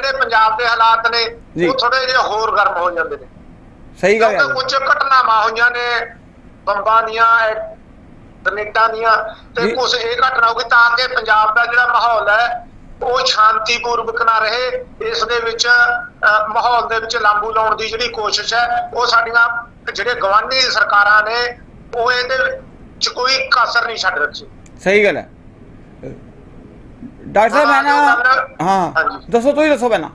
ਜਿਹੜੇ ਪੰਜਾਬ ਦੇ ਹਾਲਾਤ ਨੇ। ਉਹ ਥੋੜੇ ਜਿਹੇ ਹੋਰ ਗਰਮ ਹੋ ਜਾਂਦੇ ਨੇ। ਸਹੀ ਗੱਲ ਹੈ। ਕੁਝ ਘਟਨਾਵਾਂ ਹੋਈਆਂ ਨੇ ਬੰਬਾਂ ਦੀਆਂ ਗ੍ਰਨੇਡਾਂ ਦੀਆਂ ਤੇ। ਕੁਝ ਇਹ ਘਟਨਾ ਹੋ ਗਈ ਤਾਂ ਕਿ ਪੰਜਾਬ ਦਾ ਜਿਹੜਾ ਮਾਹੌਲ ਹੈ ਉਹ ਸ਼ਾਂਤੀਪੂਰਵਕ ਨਾ ਰਹੇ। ਇਸ ਦੇ ਵਿੱਚ ਮਾਹੌਲ ਦੇ ਵਿੱਚ ਲਾਂਬੂ ਲਾਉਣ ਦੀ ਜਿਹੜੀ ਕੋਸ਼ਿਸ਼ ਹੈ ਉਹ ਸਾਡੀਆਂ ਜਿਹੜੇ ਗਵਾਂਢੀ ਸਰਕਾਰਾਂ ਨੇ ਉਹ ਇਹਦੇ ਚ ਕੋਈ ਕਸਰ ਨਹੀਂ ਛੱਡ ਰੱਖੀ। ਸਹੀ ਗੱਲ ਹੈ। ਡਾਕਟਰ ਸਾਹਿਬ ਨਾ ਹਾਂ। ਦੱਸੋ ਤੁਸੀਂ ਦੱਸੋ ਪਹਿਲਾਂ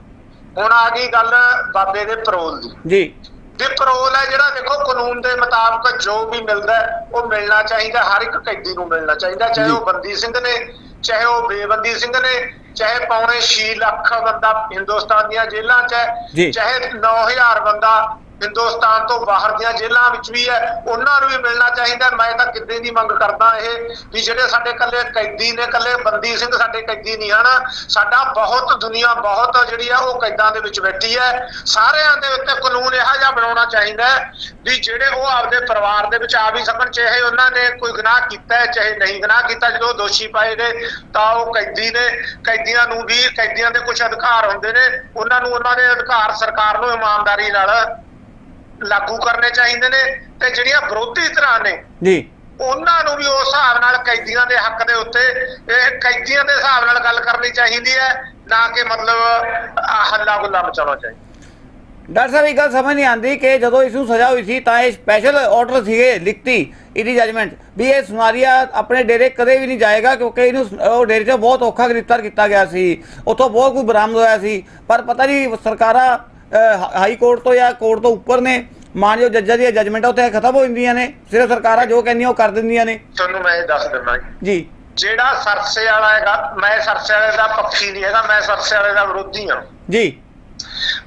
ਹੁਣ ਆ ਗਈ ਗੱਲ ਬਾਬੇ ਦੇ ਪਰੋਲ ਦੀ ਜੀ ਜੇ ਪਰੋਲ ਹੈ ਜਿਹੜਾ ਦੇਖੋ ਕਾਨੂੰਨ ਦੇ ਮੁਤਾਬਕ ਜੋ ਵੀ ਮਿਲਦਾ ਉਹ ਮਿਲਣਾ ਚਾਹੀਦਾ ਹਰ ਇੱਕ ਕੈਦੀ ਨੂੰ ਮਿਲਣਾ ਚਾਹੀਦਾ ਚਾਹੇ। ਉਹ ਬੰਦੀ ਸਿੰਘ ਨੇ ਚਾਹੇ ਉਹ ਬੇਬੰਦੀ ਸਿੰਘ ਨੇ ਚਾਹੇ ਪੌਣੇ 6 ਲੱਖ ਬੰਦਾ ਹਿੰਦੁਸਤਾਨ ਦੀਆਂ ਜੇਲ੍ਹਾਂ 'ਚ। ਹੈ ਚਾਹੇ 9000 ਬੰਦਾ ਹਿੰਦੁਸਤਾਨ ਤੋਂ ਬਾਹਰ ਦੀਆਂ ਜੇਲ੍ਹਾਂ ਵਿੱਚ ਵੀ ਹੈ, ਉਹਨਾਂ ਨੂੰ ਵੀ ਮਿਲਣਾ ਚਾਹੀਦਾ ਮੈਂ ਤਾਂ ਕਿੱਦੇ ਦੀ ਮੰਗ ਕਰਦਾ ਇਹ ਵੀ ਜਿਹੜੇ ਸਾਡੇ ਕੱਲੇ ਕੈਦੀ ਨੇ ਕੱਲੇ ਬੰਦੀ ਸਿੰਘ ਸਾਡੇ ਕੈਦੀ ਨਹੀਂ, ਹਨ? ਸਾਡਾ ਬਹੁਤ, ਦੁਨੀਆ ਬਹੁਤ ਜਿਹੜੀ ਆ, ਉਹ ਕੈਦਾਂ ਦੇ ਵਿੱਚ ਬੈਠੀ ਹੈ। ਸਾਰਿਆਂ ਦੇ ਉੱਤੇ ਕਾਨੂੰਨ ਇਹੋ ਜਿਹਾ ਬਣਾਉਣਾ ਚਾਹੀਦਾ ਵੀ ਜਿਹੜੇ ਉਹ ਆਪਦੇ ਪਰਿਵਾਰ ਦੇ ਵਿੱਚ ਆ ਵੀ ਸਕਣ, ਚਾਹੇ ਉਹਨਾਂ ਨੇ ਕੋਈ ਗੁਨਾਹ ਕੀਤਾ ਹੈ, ਚਾਹੇ ਨਹੀਂ ਗੁਨਾਹ ਕੀਤਾ। ਜਦੋਂ ਦੋਸ਼ੀ ਪਾਏ ਗਏ, ਤਾਂ ਉਹ ਕੈਦੀ ਨੇ, ਕੈਦੀਆਂ ਨੂੰ ਵੀ, ਕੈਦੀਆਂ ਦੇ ਕੁਝ ਅਧਿਕਾਰ ਹੁੰਦੇ ਨੇ, ਉਹਨਾਂ ਨੂੰ ਉਹਨਾਂ ਦੇ ਅਧਿਕਾਰ ਸਰਕਾਰ ਨੂੰ ਇਮਾਨਦਾਰੀ ਨਾਲ ਲਾਗੂ ਕਰਨੇ ਚਾਹੀਦੇ ਨੇ ਤੇ ਜਿਹੜੀਆਂ ਵਿਰੋਧੀ ਧਿਰਾਂ ਨੇ ਜੀ। ਉਹਨਾਂ ਨੂੰ ਵੀ ਉਸ ਹਿਸਾਬ ਨਾਲ ਕੈਦੀਆਂ ਦੇ ਹੱਕ ਦੇ ਉੱਤੇ ਇਹ ਕੈਦੀਆਂ ਦੇ ਹਿਸਾਬ ਨਾਲ ਗੱਲ ਕਰਨੀ ਚਾਹੀਦੀ ਹੈ ਨਾ ਕਿ ਮਤਲਬ ਹੱਲਾ ਗੁੱਲਾ ਮਚਾਉਣਾ ਚਾਹੀਦਾ। ਡਾਕਟਰ ਸਾਹਿਬ ਇਹ ਗੱਲ ਸਮਝ ਨਹੀਂ ਆਉਂਦੀ ਕਿ ਜਦੋਂ ਇਸ ਨੂੰ ਸਜ਼ਾ ਹੋਈ ਸੀ ਤਾਂ ਇਹ ਸਪੈਸ਼ਲ ਆਰਡਰ ਸੀਗੇ ਲਿਖਤੀ ਇਹਦੀ ਜਜਮੈਂਟ ਵੀ ਇਹ ਸੁਨਾਰੀਆ ਆਪਣੇ ਡੇਰੇ ਕਦੇ ਵੀ ਨਹੀਂ ਜਾਏਗਾ ਕਿਉਂਕਿ ਇਹਨੂੰ ਉਹ ਡੇਰੇ 'ਚ ਬਹੁਤ ਔਖਾ ਗ੍ਰਿਫਤਾਰ ਕੀਤਾ ਗਿਆ ਸੀ। ਉੱਥੋਂ ਬਹੁਤ ਕੁਝ ਬਰਾਮਦ ਹੋਇਆ ਸੀ। ਪਰ ਪਤਾ ਨਹੀਂ ਸਰਕਾਰਾਂ ਹਾਈ ਕੋਰਟ ਤੋਂ ਜਾਂ ਕੋਰਟ ਤੋਂ ਉੱਪਰ ਨੇ ਮਾਨਯੋਗ ਜੱਜਾਂ ਦੀਆਂ ਜਜਮੈਂਟਾਂ ਉੱਥੇ ਖਤਮ ਹੋ ਜਾਂਦੀਆਂ ਨੇ ਸਿਰਫ ਸਰਕਾਰਾਂ ਜੋ ਕਹਿੰਦੀਆਂ ਉਹ ਕਰ ਦਿੰਦੀਆਂ ਨੇ। ਤੁਹਾਨੂੰ ਮੈਂ ਇਹ ਦੱਸ ਦਿੰਦਾ ਜੀ। ਜਿਹੜਾ ਸਰਸੇ ਵਾਲਾ ਹੈਗਾ ਮੈਂ ਸਰਸੇ ਵਾਲੇ ਦਾ ਪੱਖੀ ਨਹੀਂ ਹੈਗਾ ਮੈਂ ਸਰਸੇ ਵਾਲੇ ਦਾ ਵਿਰੋਧੀ ਹਾਂ। ਜੀ।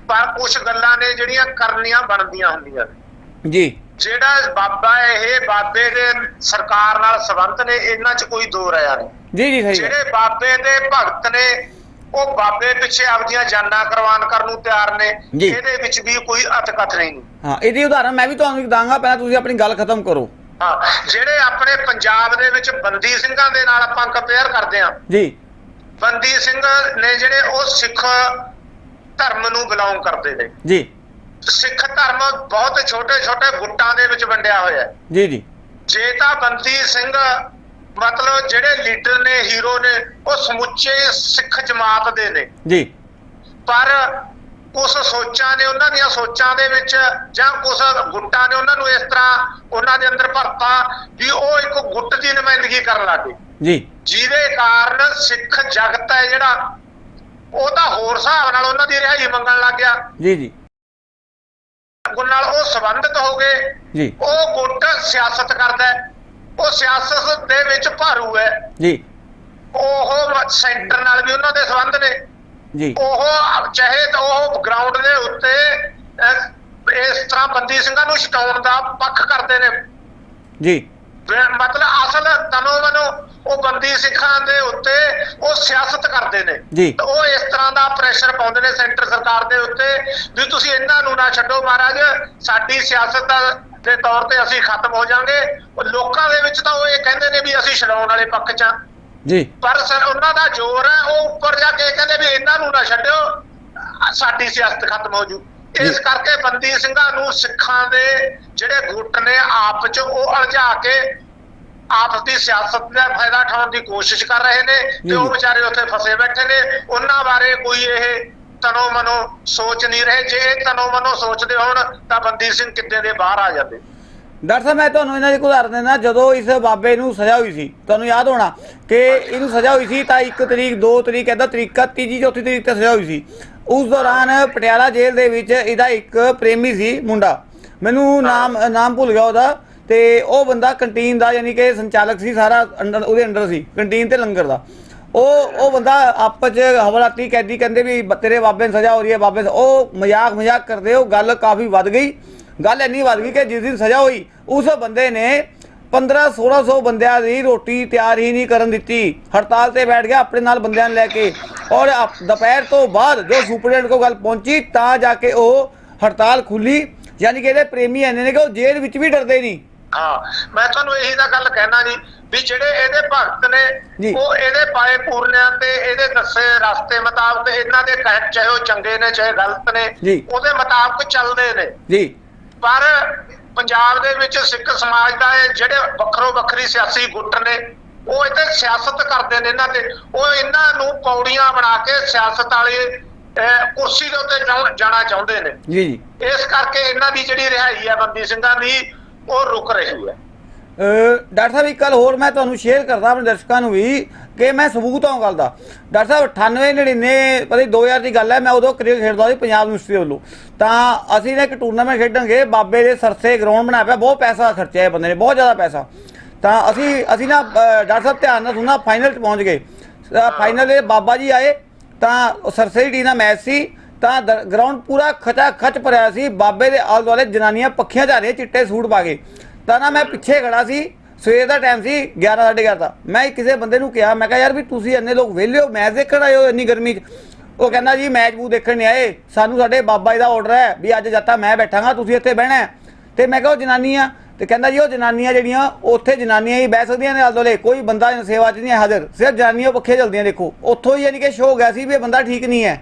ਪਰ ਕੁਝ ਗੱਲਾਂ ਨੇ ਜਿਹੜੀਆਂ ਕਰਨੀਆਂ ਬਣਦੀਆਂ ਹੁੰਦੀਆਂ ਨੇ। ਜੀ। ਜਿਹੜਾ ਬਾਬਾ ਇਹ ਬਾਬੇ ਦੇ ਸਰਕਾਰ ਨਾਲ ਸੰਬੰਧ ਨੇ ਇਹਨਾਂ 'ਚ ਕੋਈ ਦੋ ਰਾਇਆ ਨਹੀਂ ਜੀ ਜੀ ਸਹੀ ਜਿਹੜੇ ਬਾਬੇ ਦੇ ਭਗਤ ਨੇ ਉਹ ਬਾਬੇ ਪਿੱਛੇ ਆਪਦੀਆਂ ਜਾਨਾਂ ਕੁਰਬਾਨ ਕਰਨ ਨੂੰ ਤਿਆਰ ਨੇ। ਇਹਦੇ ਵਿੱਚ ਵੀ ਕੋਈ ਅਤਕਥ ਨਹੀਂ। ਹਾਂ ਇਹਦੀ ਉਦਾਹਰਨ ਮੈਂ ਵੀ ਤੁਹਾਨੂੰ ਦਾਂਗਾ ਪਹਿਲਾਂ ਤੁਸੀਂ ਆਪਣੀ ਗੱਲ ਖਤਮ ਕਰੋ। ਹਾਂ ਜਿਹੜੇ ਆਪਣੇ ਪੰਜਾਬ ਦੇ ਵਿੱਚ ਬੰਦੀ ਸਿੰਘਾਂ ਦੇ ਨਾਲ ਆਪਾਂ ਕੰਪੇਅਰ ਕਰਦੇ ਹਾਂ। ਜੀ। ਬੰਦੀ ਸਿੰਘ ਨੇ ਜਿਹੜੇ ਉਹ ਸਿੱਖ ਧਰਮ ਨੂੰ ਬਿਲੋਂਗ ਕਰਦੇ ਨੇ। ਜੀ। ਸਿੱਖ ਧਰਮ ਬਹੁਤ ਛੋਟੇ ਛੋਟੇ ਗੁੱਟਾਂ ਦੇ ਵਿੱਚ ਵੰਡਿਆ ਹੋਇਆ ਹੈ। ਜੀ ਜੀ। ਜੇ ਤਾਂ ਬੰਦੀ ਸਿੰਘ ਮਤਲਬ ਜਿਹੜੇ ਲੀਡਰ ਨੇ ਹੀਰੋ ਨੇ ਉਹ ਸਮੁੱਚੇ ਸਿੱਖ ਜਮਾਤ ਦੇ ਨੇ। ਜੀ। ਪਰ ਉਸ ਸੋਚਾਂ ਨੇ ਉਹਨਾਂ ਦੀਆਂ ਸੋਚਾਂ ਦੇ ਵਿੱਚ ਜਾਂ ਉਸ ਗੁੱਟਾਂ ਨੇ ਉਹਨਾਂ ਨੂੰ ਇਸ ਤਰ੍ਹਾਂ ਉਹਨਾਂ ਦੇ ਅੰਦਰ ਭਰਤਾ ਵੀ ਉਹ ਇੱਕ ਗੁੱਟ ਦੀ ਨੁਮਾਇੰਦਗੀ ਕਰਨ ਲੱਗੇ। ਜੀ। ਜਿਹਦੇ ਕਾਰਨ ਸਿੱਖ ਜਗਤ ਹੈ ਜਿਹੜਾ ਉਹ ਤਾਂ ਹੋਰ ਹਿਸਾਬ ਨਾਲ ਉਹਨਾਂ ਦੀ ਰਿਹਾਈ ਮੰਗਣ ਲੱਗ ਗਿਆ। ਜੀ ਜੀ। ਗੁੱਟ ਨਾਲ ਉਹ ਸੰਬੰਧਿਤ ਹੋ ਗਏ। ਜੀ। ਉਹ ਗੁੱਟ ਸਿਆਸਤ ਕਰਦਾ ਹੈ। ਉਹ ਸਿਆਸਤ ਦੇ ਵਿੱਚ ਭਾਰੂ ਹੈ। ਜੀ। ਉਹ ਸੈਂਟਰ ਨਾਲ ਵੀ ਉਹਨਾਂ ਦੇ ਸੰਬੰਧ ਨੇ। ਜੀ। ਉਹ ਚਾਹੇ ਤਾਂ ਉਹ ਗਰਾਊਂਡ ਦੇ ਉੱਤੇ ਇਸ ਤਰ੍ਹਾਂ ਬੰਦੀ ਸਿੰਘਾਂ ਨੂੰ ਛਡਾਉਣ ਦਾ ਪੱਖ ਕਰਦੇ ਨੇ। ਜੀ। ਮਤਲਬ ਅਸਲ ਤਨੋ ਮਨੋ ਉਹ ਬੰਦੀ ਸਿੱਖਾਂ ਦੇ ਉੱਤੇ ਉਹ ਸਿਆਸਤ ਕਰਦੇ ਨੇ। ਜੀ। ਤੇ ਉਹ ਇਸ ਤਰ੍ਹਾਂ ਦਾ ਪ੍ਰੈਸ਼ਰ ਪਾਉਂਦੇ ਨੇ ਸੈਂਟਰ ਸਰਕਾਰ ਦੇ ਉੱਤੇ ਵੀ ਤੁਸੀਂ ਇਹਨਾਂ ਨੂੰ ਨਾ ਛੱਡੋ ਮਹਾਰਾਜ ਸਾਡੀ ਸਿਆਸਤ ਦਾ ਦੇ ਤੌਰ ਤੇ ਅਸੀਂ ਖਤਮ ਹੋ ਜਾਾਂਗੇ। ਉਹ ਲੋਕਾਂ ਦੇ ਵਿੱਚ ਤਾਂ ਉਹ ਇਹ ਕਹਿੰਦੇ ਨੇ ਵੀ ਅਸੀਂ ਛਡਾਉਣ ਵਾਲੇ ਪੱਖ 'ਚ ਆ। ਜੀ। ਪਰ ਸਰ ਉਹਨਾਂ ਦਾ ਜ਼ੋਰ ਹੈ ਉਹ ਉੱਪਰ ਜਾ ਕੇ ਕਹਿੰਦੇ ਵੀ ਇਹਨਾਂ ਨੂੰ ਨਾ ਛੱਡਿਓ ਸਾਡੀ ਸਿਆਸਤ ਖਤਮ ਹੋ ਜੂ। ਇਸ। ਕਰਕੇ ਬੰਦੀ ਸਿੰਘਾਂ ਨੂੰ ਸਿੱਖਾਂ ਦੇ ਜਿਹੜੇ ਗੁੱਟ ਨੇ ਆਪ ਚ ਉਹ ਅਲਝਾ ਕੇ ਆਪਸ ਦੀ ਸਿਆਸਤ ਦਾ ਫਾਇਦਾ ਉਠਾਉਣ ਦੀ ਕੋਸ਼ਿਸ਼ ਕਰ ਰਹੇ ਨੇ। ਤੇ ਉਹ। ਵਿਚਾਰੇ ਉੱਥੇ ਫਸੇ ਬੈਠੇ ਨੇ। ਉਹਨਾਂ ਬਾਰੇ ਕੋਈ ਇਹ ਤਨੋ ਮਨੋ ਸੋਚ ਨਹੀਂ ਰਹੇ ਜੇ ਇਹ ਤਨੋ ਮਨੋ ਸੋਚਦੇ ਹੋਣ ਤਾਂ ਬੰਦੀ ਸਿੰਘ ਕਿੱਦੇ ਦੇ ਬਾਹਰ ਆ ਜਾਂਦੇ। ਡਾਕਟਰ ਸਾਹਿਬ ਮੈਂ ਤੁਹਾਨੂੰ ਇਹਨਾਂ ਦੀ ਉਦਾਹਰਨ ਦਿੰਦਾ ਜਦੋਂ ਇਸ ਬਾਬੇ ਨੂੰ ਸਜ਼ਾ ਹੋਈ ਸੀ ਤੁਹਾਨੂੰ ਯਾਦ ਹੋਣਾ ਕਿ ਇਹਨੂੰ ਸਜ਼ਾ ਹੋਈ ਸੀ ਤਾਂ 1 ਤਰੀਕ 2 ਤਰੀਕ ਐਦਾ ਤਰੀਕਾ ਤੀਜੀ ਚੌਥੀ ਤਰੀਕ ਤੇ ਸਜ਼ਾ ਹੋਈ ਸੀ। ਉਸ ਦੌਰਾਨ ਪਟਿਆਲਾ ਜੇਲ੍ਹ ਦੇ ਵਿੱਚ ਇਹਦਾ ਇੱਕ ਪ੍ਰੇਮੀ ਸੀ ਮੁੰਡਾ। ਮੈਨੂੰ ਨਾਮ ਨਾਮ ਭੁੱਲ ਗਿਆ ਉਹਦਾ ਤੇ ਉਹ ਬੰਦਾ ਕੰਟੀਨ ਦਾ ਯਾਨੀ ਕਿ ਸੰਚਾਲਕ ਸੀ ਸਾਰਾ ਅੰਡਰ ਉਹਦੇ ਅੰਡਰ ਸੀ ਕੰਟੀਨ ਤੇ ਲੰਗਰ ਦਾ। ਉਹ ਉਹ ਬੰਦਾ ਆਪਸ ਚ ਹਵਲਾਤੀ ਕੈਦੀ ਕਹਿੰਦੇ ਵੀ ਤੇਰੇ ਬਾਬੇ ਨੂੰ ਸਜ਼ਾ ਹੋ ਰਹੀ ਹੈ, ਬਾਬੇ ਉਹ ਮਜ਼ਾਕ ਮਜ਼ਾਕ ਕਰਦੇ, ਉਹ ਗੱਲ ਕਾਫੀ ਵੱਧ ਗਈ। ਗੱਲ ਇੰਨੀ ਵੱਧ ਗਈ ਕਿ ਜਿਸ ਦਿਨ ਸਜ਼ਾ ਹੋਈ, ਉਸ ਬੰਦੇ ਨੇ 15 1600 ਬੰਦਿਆਂ ਦੀ ਰੋਟੀ ਤਿਆਰ ਹੀ ਨਹੀਂ ਕਰਨ ਦਿੱਤੀ। ਹੜਤਾਲ ਤੇ ਬੈਠ ਗਿਆ ਆਪਣੇ ਨਾਲ ਬੰਦਿਆਂ ਨੂੰ ਲੈ ਕੇ ਔਰ ਦੁਪਹਿਰ ਤੋਂ ਬਾਅਦ ਜੋ ਸੁਪਰਡੈਂਟ ਕੋ ਗੱਲ ਪਹੁੰਚੀ, ਤਾਂ ਜਾ ਕੇ ਉਹ ਹੜਤਾਲ ਖੁੱਲੀ ਯਾਨੀ ਕਿ ਇਹਦੇ ਪ੍ਰੇਮੀ ਐਨੇ ਨੇ ਕਿ ਉਹ ਜੇਲ੍ਹ ਵਿੱਚ ਵੀ ਡਰਦੇ ਨਹੀਂ। ਹਾਂ ਮੈਂ ਤੁਹਾਨੂੰ ਇਹੀ ਤਾਂ ਗੱਲ ਕਹਿਣਾ ਜੀ ਵੀ ਜਿਹੜੇ ਇਹਦੇ ਭਗਤ। ਨੇ ਉਹ ਇਹਦੇ ਪਾਏ ਪੂਰਨਿਆਂ ਤੇ ਇਹਦੇ ਦੱਸੇ ਰਸਤੇ ਮੁਤਾਬਕ ਇਹਨਾਂ ਦੇ ਕਹਿ ਚਾਹੇ ਉਹ ਚੰਗੇ ਨੇ ਚਾਹੇ ਗਲਤ ਨੇ। ਉਹਦੇ ਮੁਤਾਬਕ ਚੱਲਦੇ ਨੇ। ਜੀ। ਪਰ ਪੰਜਾਬ ਦੇ ਵਿੱਚ ਸਿੱਖ ਸਮਾਜ ਦਾ ਇਹ ਜਿਹੜੇ ਵੱਖਰੋ ਵੱਖਰੀ ਸਿਆਸੀ ਗੁੱਟ ਨੇ ਉਹ ਇੱਥੇ ਸਿਆਸਤ ਕਰਦੇ ਨੇ ਇਹਨਾਂ ਤੇ। ਉਹ ਇਹਨਾਂ ਨੂੰ ਪੌੜੀਆਂ ਬਣਾ ਕੇ ਸਿਆਸਤ ਵਾਲੇ ਕੁਰਸੀ ਦੇ ਉੱਤੇ ਜਾਣਾ ਚਾਹੁੰਦੇ ਨੇ। ਜੀ ਜੀ। ਇਸ ਕਰਕੇ ਇਹਨਾਂ ਦੀ ਜਿਹੜੀ ਰਿਹਾਈ ਹੈ ਬੰਦੀ ਸਿੰਘਾਂ ਦੀ ਉਹ ਰੁਕ ਰਹੀ ਹੈ। ਡਾਕਟਰ ਸਾਹਿਬ, ਇੱਕ ਗੱਲ ਹੋਰ ਮੈਂ ਤੁਹਾਨੂੰ ਸ਼ੇਅਰ ਕਰਦਾ ਆਪਣੇ ਦਰਸ਼ਕਾਂ ਨੂੰ ਵੀ ਕਿ ਮੈਂ ਸਬੂਤ ਹਾਂ ਗੱਲ ਦਾ। ਡਾਕਟਰ ਸਾਹਿਬ 98 99 ਪਤਾ ਨਹੀਂ 2000 ਦੀ ਗੱਲ ਹੈ, ਮੈਂ ਉਦੋਂ ਕ੍ਰਿਕਟ ਖੇਡਦਾ ਸੀ ਪੰਜਾਬ ਯੂਨੀਵਰਸਿਟੀ ਵੱਲੋਂ। ਤਾਂ ਅਸੀਂ ਨਾ ਇੱਕ ਟੂਰਨਾਮੈਂਟ ਖੇਡਾਂਗੇ, ਬਾਬੇ ਦੇ ਸਰਸੇ ਗਰਾਊਂਡ ਬਣਾਇਆ ਪਿਆ, ਬਹੁਤ ਪੈਸਾ ਖਰਚਿਆ ਇਹ ਬੰਦੇ ਨੇ, ਬਹੁਤ ਜ਼ਿਆਦਾ ਪੈਸਾ। ਤਾਂ ਅਸੀਂ ਅਸੀਂ ਨਾ ਡਾਕਟਰ ਸਾਹਿਬ, ਧਿਆਨ ਨਾਲ ਸੁਣਨਾ ਫਾਈਨਲ 'ਚ ਪਹੁੰਚ ਗਏ। ਫਾਈਨਲ ਦੇ ਬਾਬਾ ਜੀ ਆਏ, ਤਾਂ ਸਰਸੇ ਦੀ ਟੀਮ ਦਾ ਮੈਚ ਸੀ ਤਾਂ ਗਰਾਊਂਡ ਪੂਰਾ ਖਚਾ ਖਚ ਭਰਿਆ ਸੀ। ਬਾਬੇ ਦੇ ਆਲੇ ਦੁਆਲੇ ਜਨਾਨੀਆਂ ਪੱਖੀਆਂ ਜਾ ਰਹੀਆਂ, ਚਿੱਟੇ ਸੂਟ ਪਾ ਕੇ। ਤਾਂ ਨਾ ਮੈਂ ਪਿੱਛੇ ਖੜਾ ਸੀ, ਸਵੇਰ ਦਾ ਟਾਈਮ ਸੀ 11 11:30 ਦਾ। ਮੈਂ ਕਿਸੇ ਬੰਦੇ ਨੂੰ ਕਿਹਾ, ਮੈਂ ਕਿਹਾ, ਯਾਰ ਵੀ ਤੁਸੀਂ ਇੰਨੇ ਲੋਕ ਵਿਹਲੇ ਹੋ, ਮੈਚ ਦੇਖਣ ਆਏ ਹੋ ਇੰਨੀ ਗਰਮੀ 'ਚ? ਉਹ ਕਹਿੰਦਾ, ਜੀ, ਮੈਚ ਮੂਚ ਦੇਖਣ ਨਹੀਂ ਆਏ। ਸਾਨੂੰ ਸਾਡੇ ਬਾਬਾ ਜੀ ਦਾ ਆਰਡਰ ਹੈ ਵੀ ਅੱਜ ਜੱਤਾ ਮੈਂ ਬੈਠਾਂਗਾ, ਤੁਸੀਂ ਇੱਥੇ ਬਹਿਣਾ ਹੈ। ਤੇ ਮੈਂ ਕਿਹਾ, ਉਹ ਜਨਾਨੀਆਂ? ਤੇ ਕਹਿੰਦਾ ਜੀ, ਉਹ ਜਨਾਨੀਆਂ ਜਿਹੜੀਆਂ, ਉੱਥੇ ਜਨਾਨੀਆਂ ਹੀ ਬਹਿ ਸਕਦੀਆਂ ਨੇ ਆਲੇ ਕੋਈ ਬੰਦਾ ਸੇਵਾ 'ਚ ਨਹੀਂ ਹਾਜ਼ਰ। ਸਿਰਫ ਜਨਾਨੀਆਂ ਪੱਖੇ ਚਲਦੀਆਂ, ਦੇਖੋ। ਉੱਥੋਂ ਹੀ ਯਾਨੀ ਕਿ ਸ਼ੋਅ ਹੋ ਗਿਆ ਸੀ ਵੀ ਇਹ ਬੰਦਾ ਠੀਕ ਨਹੀਂ ਹੈ।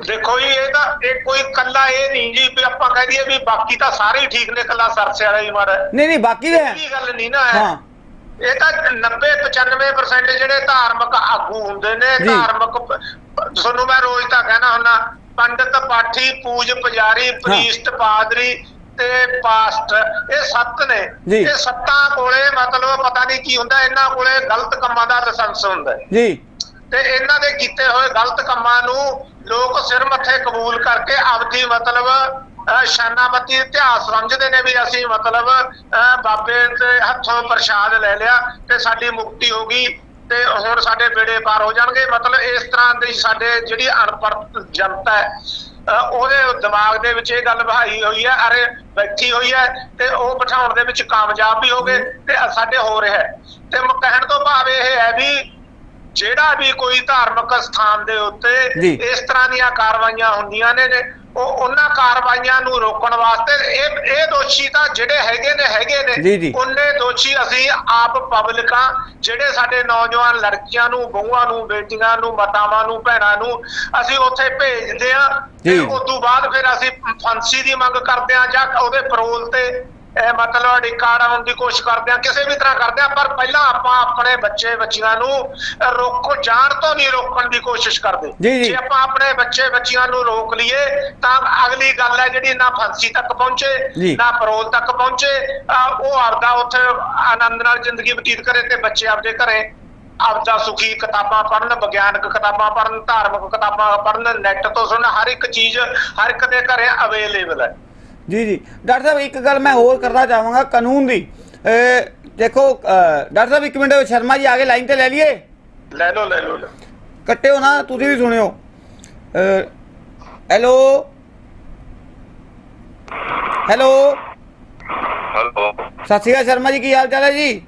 ਦੇਖੋ ਜੀ ਇਹ ਤਾਂ ਇਹ ਕੋਈ ਕੱਲਾ ਇਹ ਨਹੀਂ ਜੀ ਵੀ ਆਪਾਂ ਕਹਿ ਦਈਏ ਵੀ ਬਾਕੀ ਤਾਂ ਸਾਰੇ ਹੀ ਠੀਕ ਨੇ ਕੱਲਾ ਸਰਸੇ ਵਾਲਾ ਹੀ ਹੈ। ਨਹੀਂ ਨਹੀਂ ਬਾਕੀ ਵੀ ਹੈ। ਇਹ ਗੱਲ ਨਹੀਂ ਨਾ ਹੈ। ਹਾਂ। ਇਹ ਤਾਂ 90 95% ਜਿਹੜੇ ਧਾਰਮਿਕ ਆਗੂ ਹੁੰਦੇ ਨੇ ਜੀ। ਧਾਰਮਿਕ ਤੁਹਾਨੂੰ ਮੈਂ ਰੋਜ਼ ਤਾਂ ਕਹਿਣਾ ਹੁੰਨਾ ਪੰਡਤ ਪਾਠੀ ਪੂਜ ਪੁਜਾਰੀ ਪ੍ਰੀਸਟ ਪਾਦਰੀ ਤੇ ਪਾਸਟ ਇਹ ਸੱਤ ਨੇ। ਜੀ। ਇਹ ਸੱਤਾਂ ਕੋਲੇ ਮਤਲਬ ਪਤਾ ਨਹੀਂ ਕੀ ਹੁੰਦਾ ਇਹਨਾਂ ਕੋਲੇ ਗਲਤ ਕੰਮਾਂ ਦਾ ਲਾਇਸੈਂਸ ਹੁੰਦਾ ਹੈ। ਜੀ। ਤੇ ਇਹਨਾਂ ਦੇ ਕੀਤੇ ਹੋਏ ਗਲਤ ਕੰਮਾਂ ਨੂੰ ਲੋਕ ਸਿਰ ਮੱਥੇ ਕਬੂਲ ਕਰਕੇ ਆਪਦੀ ਮਤਲਬ ਸ਼ਾਨਾਮਤੀ, ਇਤਿਹਾਸ ਸਮਝਦੇ ਨੇ ਵੀ ਅਸੀਂ ਮਤਲਬ ਬਾਬੇ ਦੇ ਹੱਥੋਂ ਪ੍ਰਸ਼ਾਦ ਲੈ ਲਿਆ ਤੇ ਸਾਡੀ ਮੁਕਤੀ ਹੋ ਗਈ ਤੇ ਹੁਣ ਸਾਡੇ ਬੇੜੇ ਪਾਰ ਹੋ ਜਾਣਗੇ। ਮਤਲਬ ਇਸ ਤਰ੍ਹਾਂ ਦੀ ਸਾਡੇ ਜਿਹੜੀ ਅਨਪੜ੍ਹ ਜਨਤਾ ਹੈ ਉਹਦੇ ਦਿਮਾਗ ਦੇ ਵਿੱਚ ਇਹ ਗੱਲ ਵਹਾਈ ਹੋਈ ਹੈ, ਅਰੇ ਬੈਠੀ ਹੋਈ ਹੈ ਤੇ ਉਹ ਬਿਠਾਉਣ ਦੇ ਵਿੱਚ ਕਾਮਯਾਬ ਵੀ ਹੋ ਗਏ ਤੇ ਸਾਡੇ ਹੋ ਰਿਹਾ ਤੇ ਕਹਿਣ ਤੋਂ ਭਾਵ ਇਹ ਹੈ ਵੀ ਜਿਹੜਾ ਵੀ ਕੋਈ ਧਾਰਮਿਕ ਸਥਾਨ ਦੇ ਉੱਤੇ। ਇਸ ਤਰ੍ਹਾਂ ਦੀਆਂ ਕਾਰਵਾਈਆਂ ਹੁੰਦੀਆਂ ਨੇ ਉਹ ਉਹਨਾਂ ਕਾਰਵਾਈਆਂ ਨੂੰ ਰੋਕਣ ਵਾਸਤੇ ਇਹ ਇਹ ਦੋਸ਼ੀ ਤਾਂ ਜਿਹੜੇ ਹੈਗੇ ਨੇ ਹੈਗੇ। ਨੇ ਉਹਨੇ ਦੋਸ਼ੀ ਅਸੀਂ ਆਪ ਪਬਲਿਕਾਂ ਜਿਹੜੇ ਸਾਡੇ ਨੌਜਵਾਨ ਲੜਕੀਆਂ ਨੂੰ ਬਹੂਆਂ ਨੂੰ ਬੇਟੀਆਂ ਨੂੰ ਮਾਤਾਵਾਂ ਨੂੰ ਭੈਣਾਂ ਨੂੰ ਅਸੀਂ ਉੱਥੇ ਭੇਜਦੇ ਆ ਤੇ। ਉਸ ਤੋਂ ਬਾਅਦ ਫਿਰ ਅਸੀਂ ਫਾਂਸੀ ਦੀ ਮੰਗ ਕਰਦੇ ਆ ਜਾਂ ਉਹਦੇ ਪਰੋਲ ਤੇ ਇਹ ਮਤਲਬ ਰਿਕਾਰਡ ਆਉਣ ਦੀ ਕੋਸ਼ਿਸ਼ ਕਰਦੇ ਆ ਕਿਸੇ ਵੀ ਤਰ੍ਹਾਂ ਕਰਦੇ ਆ ਪਰ ਪਹਿਲਾਂ ਆਪਾਂ ਆਪਣੇ ਬੱਚੇ ਬੱਚੀਆਂ ਨੂੰ ਰੋਕੋ ਜਾਣ ਤੋਂ ਨਹੀਂ ਰੋਕਣ ਦੀ ਕੋਸ਼ਿਸ਼ ਕਰਦੇ। ਜੀ, ਆਪਾਂ ਆਪਣੇ ਬੱਚੇ ਬੱਚੀਆਂ ਨੂੰ ਰੋਕ ਲਈਏ ਤਾਂ ਅਗਲੀ ਗੱਲ ਹੈ ਜਿਹੜੀ ਨਾ ਫਾਂਸੀ ਤੱਕ। ਪਹੁੰਚੇ ਨਾ ਪਰੋਲ ਤੱਕ ਪਹੁੰਚੇ ਉਹ ਆਪਦਾ ਉੱਥੇ ਆਨੰਦ ਨਾਲ ਜ਼ਿੰਦਗੀ ਬਤੀਤ ਕਰੇ ਤੇ ਬੱਚੇ ਆਪਦੇ ਘਰੇ ਆਪਦਾ ਸੁਖੀ ਕਿਤਾਬਾਂ ਪੜ੍ਹਨ ਵਿਗਿਆਨਕ ਕਿਤਾਬਾਂ ਪੜ੍ਹਨ ਧਾਰਮਿਕ ਕਿਤਾਬਾਂ ਪੜ੍ਹਨ ਨੈਟ ਤੋਂ ਸੁਣਨ ਹਰ ਇੱਕ ਚੀਜ਼ ਹਰ ਇੱਕ ਦੇ ਘਰੇ ਅਵੇਲੇਬਲ ਹੈ। ਜੀ ਜੀ। ਡਾਕਟਰ ਸਾਹਿਬ ਇੱਕ ਗੱਲ ਮੈਂ ਹੋਰ ਕਰਨਾ ਚਾਹਾਂਗਾ ਕਾਨੂੰਨ ਦੀ। ਦੇਖੋ ਡਾਕਟਰ ਸਾਹਿਬ ਇੱਕ ਮਿੰਟ ਸ਼ਰਮਾ ਜੀ ਆਗੇ ਲਾਈਨ ਤੇ ਲੈ ਲਈਏ? ਲੈ ਲਓ ਲੈ ਲਓ। ਕੱਟਿਓ ਨਾ ਤੁਸੀਂ ਵੀ ਸੁਣਿਓ। Hello? Hello? Hello. Sat Shri Akal Sharma ji ਕੀ ਹਾਲ ਚਾਲ ਹੈ ਜੀ?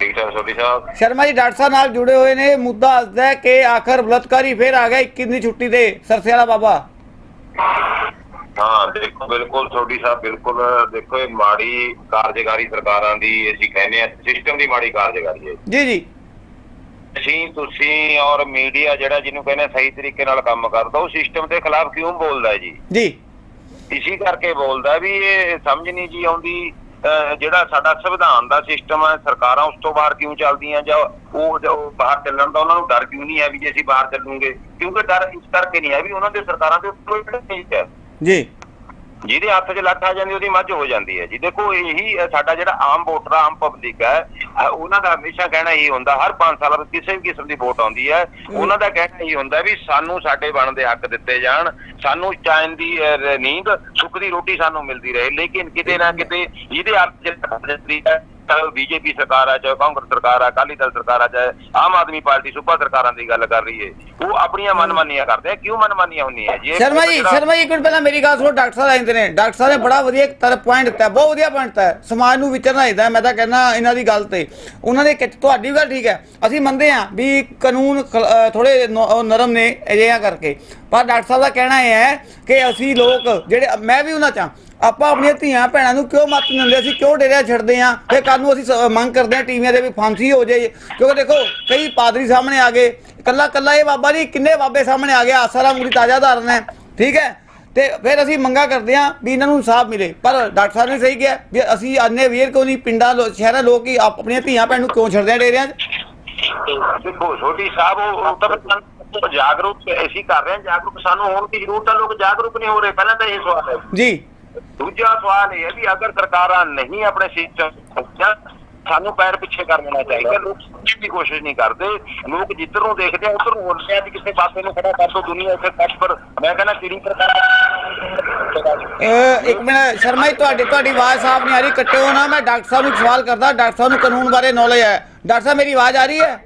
ਠੀਕ ਠਾਕ ਸੋਢੀ ਸਾਹਿਬ। ਸ਼ਰਮਾ ਜੀ ਡਾਕਟਰ ਸਾਹਿਬ ਨਾਲ ਜੁੜੇ ਹੋਏ ਨੇ। ਮੁੱਦਾ ਹੱਸਦਾ ਹੈ ਕਿ ਆਖਰ ਬਲਤਕਾਰੀ ਫੇਰ ਆ ਗਿਆ 21 ਦੀ ਛੁੱਟੀ ਤੇ ਸਰਸੇ ਵਾਲਾ ਬਾਬਾ। ਹਾਂ ਦੇਖੋ ਬਿਲਕੁਲ ਸੋਢੀ ਸਾਹਿਬ ਬਿਲਕੁਲ ਦੇਖੋ ਇਹ ਮਾੜੀ ਕਾਰਜਕਾਰੀ ਸਰਕਾਰਾਂ ਦੀ ਅਸੀਂ ਕਹਿੰਦੇ ਆ ਸਿਸਟਮ ਦੀ ਮਾੜੀ ਕਾਰਜਕਾਰੀ ਹੈ। ਜੀ ਜੀ। ਅਸੀਂ ਤੁਸੀਂ ਔਰ ਮੀਡੀਆ ਜਿਹੜਾ ਜਿਹਨੂੰ ਕਹਿੰਦੇ ਸਹੀ ਤਰੀਕੇ ਨਾਲ ਕੰਮ ਕਰਦਾ ਉਹ ਸਿਸਟਮ ਦੇ ਖਿਲਾਫ ਕਿਉਂ ਬੋਲਦਾ ਹੈ ਜੀ? ਜੀ। ਇਸੇ ਕਰਕੇ ਬੋਲਦਾ ਵੀ ਇਹ ਸਮਝ ਨਹੀਂ ਜੀ ਆਉਂਦੀ ਜਿਹੜਾ ਸਾਡਾ ਸੰਵਿਧਾਨ ਦਾ ਸਿਸਟਮ ਹੈ ਸਰਕਾਰਾਂ ਉਸ ਤੋਂ ਬਾਹਰ ਕਿਉਂ ਚੱਲਦੀਆਂ ਜਾਂ ਉਹ ਬਾਹਰ ਚੱਲਣ ਦਾ ਉਹਨਾਂ ਨੂੰ ਡਰ ਕਿਉਂ ਨਹੀਂ ਹੈ ਵੀ ਜੇ ਅਸੀਂ ਬਾਹਰ ਚੱਲੂਗੇ? ਕਿਉਂਕਿ ਡਰ ਇਸ ਕਰਕੇ ਨਹੀਂ ਹੈ ਵੀ ਉਹਨਾਂ ਦੇ ਸਰਕਾਰਾਂ ਦੇ ਉੱਪਰ ਨਹੀਂ ਹੈ। ਜੀ। ਜਿਹਦੇ ਹੱਥ 'ਚ ਲੱਠ ਆ ਜਾਂਦੀ ਉਹਦੀ ਮੱਝ ਹੋ ਜਾਂਦੀ ਹੈ ਜੀ। ਦੇਖੋ ਇਹੀ ਸਾਡਾ ਜਿਹੜਾ ਆਮ ਵੋਟਰ ਆਮ ਪਬਲਿਕ ਹੈ ਉਹਨਾਂ ਦਾ ਹਮੇਸ਼ਾ ਕਹਿਣਾ ਇਹੀ ਹੁੰਦਾ ਹਰ 5 ਸਾਲਾਂ ਵਿੱਚ ਕਿਸੇ ਵੀ ਕਿਸਮ ਦੀ ਵੋਟ ਆਉਂਦੀ ਹੈ ਉਹਨਾਂ ਦਾ ਕਹਿਣਾ ਇਹੀ ਹੁੰਦਾ ਵੀ ਸਾਨੂੰ ਸਾਡੇ ਬਣਦੇ ਹੱਕ ਦਿੱਤੇ ਜਾਣ ਸਾਨੂੰ ਚੈਨ ਦੀ ਨੀਂਦ ਸੁੱਖ ਦੀ ਰੋਟੀ ਸਾਨੂੰ ਮਿਲਦੀ ਰਹੇ ਲੇਕਿਨ ਕਿਤੇ ਨਾ ਕਿਤੇ ਜਿਹਦੇ ਹੱਥ 'ਚ ਲੱਠ ਜਾਂਦੀ ਹੈ ਚਾਹੇ ਬੀਜੇਪੀ ਸਰਕਾਰ ਆ ਚਾਹੇ ਕਾਂਗਰਸ ਸਰਕਾਰ ਆ ਅਕਾਲੀ ਦਲ ਸਰਕਾਰ ਆ ਚਾਹੇ ਆਮ ਆਦਮੀ ਪਾਰਟੀ ਸੂਬਾ ਸਰਕਾਰਾਂ ਦੀ ਗੱਲ ਕਰ ਰਹੀ ਹੈ ਉਹ ਆਪਣੀਆਂ ਮਨਮਾਨੀਆਂ ਕਰਦੇ ਆ ਕਿਉਂ ਮਨਮਾਨੀਆਂ ਹੁੰਦੀਆਂ ਜੀ? ਸ਼ਰਮਾ ਜੀ ਸ਼ਰਮਾ ਜੀ ਇੱਕ ਮਿੰਟ ਪਹਿਲਾਂ ਮੇਰੀ ਗੱਲ ਸੁਣੋ ਡਾਕਟਰ ਸਾਹਿਬ ਆਇੰਦੇ ਨੇ। ਡਾਕਟਰ ਸਾਹਿਬ ਨੇ ਬੜਾ ਵਧੀਆ ਇੱਕ ਤਰਫ ਪੁਆਇੰਟ ਦਿੱਤਾ ਬਹੁਤ ਵਧੀਆ ਪੁਆਇੰਟ ਦਿੱਤਾ। ਸਮਾਜ ਨੂੰ ਵਿਚਰਨਾ ਚਾਹੀਦਾ ਮੈਂ ਤਾਂ ਕਹਿੰਦਾ ਇਹਨਾਂ ਦੀ ਗੱਲ ਤੇ। ਉਹਨਾਂ ਕਿਚ ਤੁਹਾਡੀ ਗੱਲ ਠੀਕ ਹੈ। ਅਸੀਂ ਮੰਨਦੇ ਹਾਂ ਵੀ ਕਾਨੂੰਨ ਥੋੜੇ ਨਰਮ ਨੇ ਅਜਿਹਾ ਕਰਕੇ। ਪਰ ਡਾਕਟਰ ਸਾਹਿਬ ਦਾ ਕਹਿਣਾ ਇਹ ਹੈ ਕਿ ਅਸੀਂ ਲੋਕ ਜਿਹੜੇ ਮੈਂ ਵੀ ਉਹਨਾਂ ਚਾਂ ਆਪਾਂ ਆਪਣੀਆਂ ਧੀਆਂ ਭੈਣਾਂ ਨੂੰ ਕਿਉਂ ਮੱਤ ਨਹੀਂ ਦਿੰਦੇ ਅਸੀਂ ਕਿਉਂ ਡੇਰਿਆ ਛੱਡਦੇ ਆ? ਫਿਰ ਕੱਲ ਨੂੰ ਅਸੀਂ ਸ- ਮੰਗ ਕਰਦੇ ਆ ਟੀਵੀਆਂ ਦੇ ਵੀ ਫਾਂਸੀ ਹੋ ਜਾਏ ਕਿਉਂਕਿ ਦੇਖੋ ਕਈ ਪਾਦਰੀ ਸਾਹਮਣੇ ਆ ਗਏ। ਕੱਲਾ ਕੱਲਾ ਇਹ ਬਾਬਾ ਜੀ ਕਿੰਨੇ ਬਾਬੇ ਸਾਹਮਣੇ ਆ ਗਏ? ਆਸਾਰਾਮ ਗੁਰੀ ਤਾਜ਼ਾ ਉਦਾਹਰਨ ਹੈ। ਠੀਕ ਹੈ? ਤੇ ਫਿਰ ਅਸੀਂ ਮੰਗਾ ਕਰਦੇ ਆ ਵੀ ਇਹਨਾਂ ਨੂੰ ਇਨਸਾਫ ਮਿਲੇ। ਪਰ ਡਾਕਟਰ ਸਾਹਿਬ ਨੇ ਸਹੀ ਕਿਹਾ ਵੀ ਅਸੀਂ ਅੰਨੇ ਵੀਰ ਕਿਉਂ ਨਹੀਂ? ਪਿੰਡਾਂ ਲੋ- ਸ਼ਹਿਰਾਂ ਲੋਕ ਹੀ ਆਪ- ਆਪਣੀਆਂ ਧੀਆਂ ਭੈਣ ਨੂੰ ਕਿਉਂ ਛੱਡਦੇ ਆ ਡੇਰਿਆਂ 'ਚ? ਦੇਖੋ ਛੋਟੀ ਸਾਹਿਬ ਉਹ ਉਹ ਤਾਂ ਫਿਰ ਜਾਗਰੂਕ ਅਸੀਂ ਕਰ ਰਹੇ ਹਾਂ ਜਾਗਰੂਕ। ਸਾਨੂੰ ਹੋਣ ਦੀ ਜ਼ਰੂਰਤ ਹੈ ਲੋਕ ਜਾਗਰੂਕ ਨਹੀਂ ਹੋ ਰਹੇ। ਪਹਿਲਾਂ ਤਾਂ ਇਹ ਸਵਾਲ ਹੈ। ਜੀ। ਦੂਜਾ ਸਵਾਲ ਇਹ ਹੈ ਵੀ ਅਗਰ ਸਰਕਾਰਾਂ ਨਹੀਂ ਆਪਣੇ ਸਿਸਟਮ ਸਾਨੂੰ ਪੈਰ ਪਿੱਛੇ ਕਰ ਲੈਣਾ ਚਾਹੀਦਾ। ਲੋਕ ਸਮਝਣ ਦੀ ਕੋਸ਼ਿਸ਼ ਨਹੀਂ ਕਰਦੇ। ਲੋਕ ਜਿੱਧਰ ਨੂੰ ਦੇਖਦੇ ਆ ਉਧਰ ਨੂੰ ਬੋਲਦੇ ਆ ਵੀ ਕਿਸੇ ਪਾਸੇ ਨੂੰ ਖੜਾ ਕਰ ਦੋ ਦੁਨੀਆ ਇੱਥੇ ਕੱਟ ਪਰ ਮੈਂ ਕਹਿੰਦਾ ਕਿਹੜੀ ਪ੍ਰਕਾਰ ਅਹ ਇੱਕ ਮਿੰਟ ਸ਼ਰਮਾ ਜੀ ਤੁਹਾਡੀ ਤੁਹਾਡੀ ਆਵਾਜ਼ ਸਾਫ਼ ਨਹੀਂ ਆ ਰਹੀ ਕੱਟਿਓ ਨਾ ਮੈਂ ਡਾਕਟਰ ਸਾਹਿਬ ਨੂੰ ਸਵਾਲ ਕਰਦਾ। ਡਾਕਟਰ ਸਾਹਿਬ ਨੂੰ ਕਾਨੂੰਨ ਬਾਰੇ ਨੌਲੇਜ ਹੈ। ਡਾਕਟਰ ਸਾਹਿਬ ਮੇਰੀ ਆਵਾਜ਼ ਆ ਰਹੀ ਹੈ?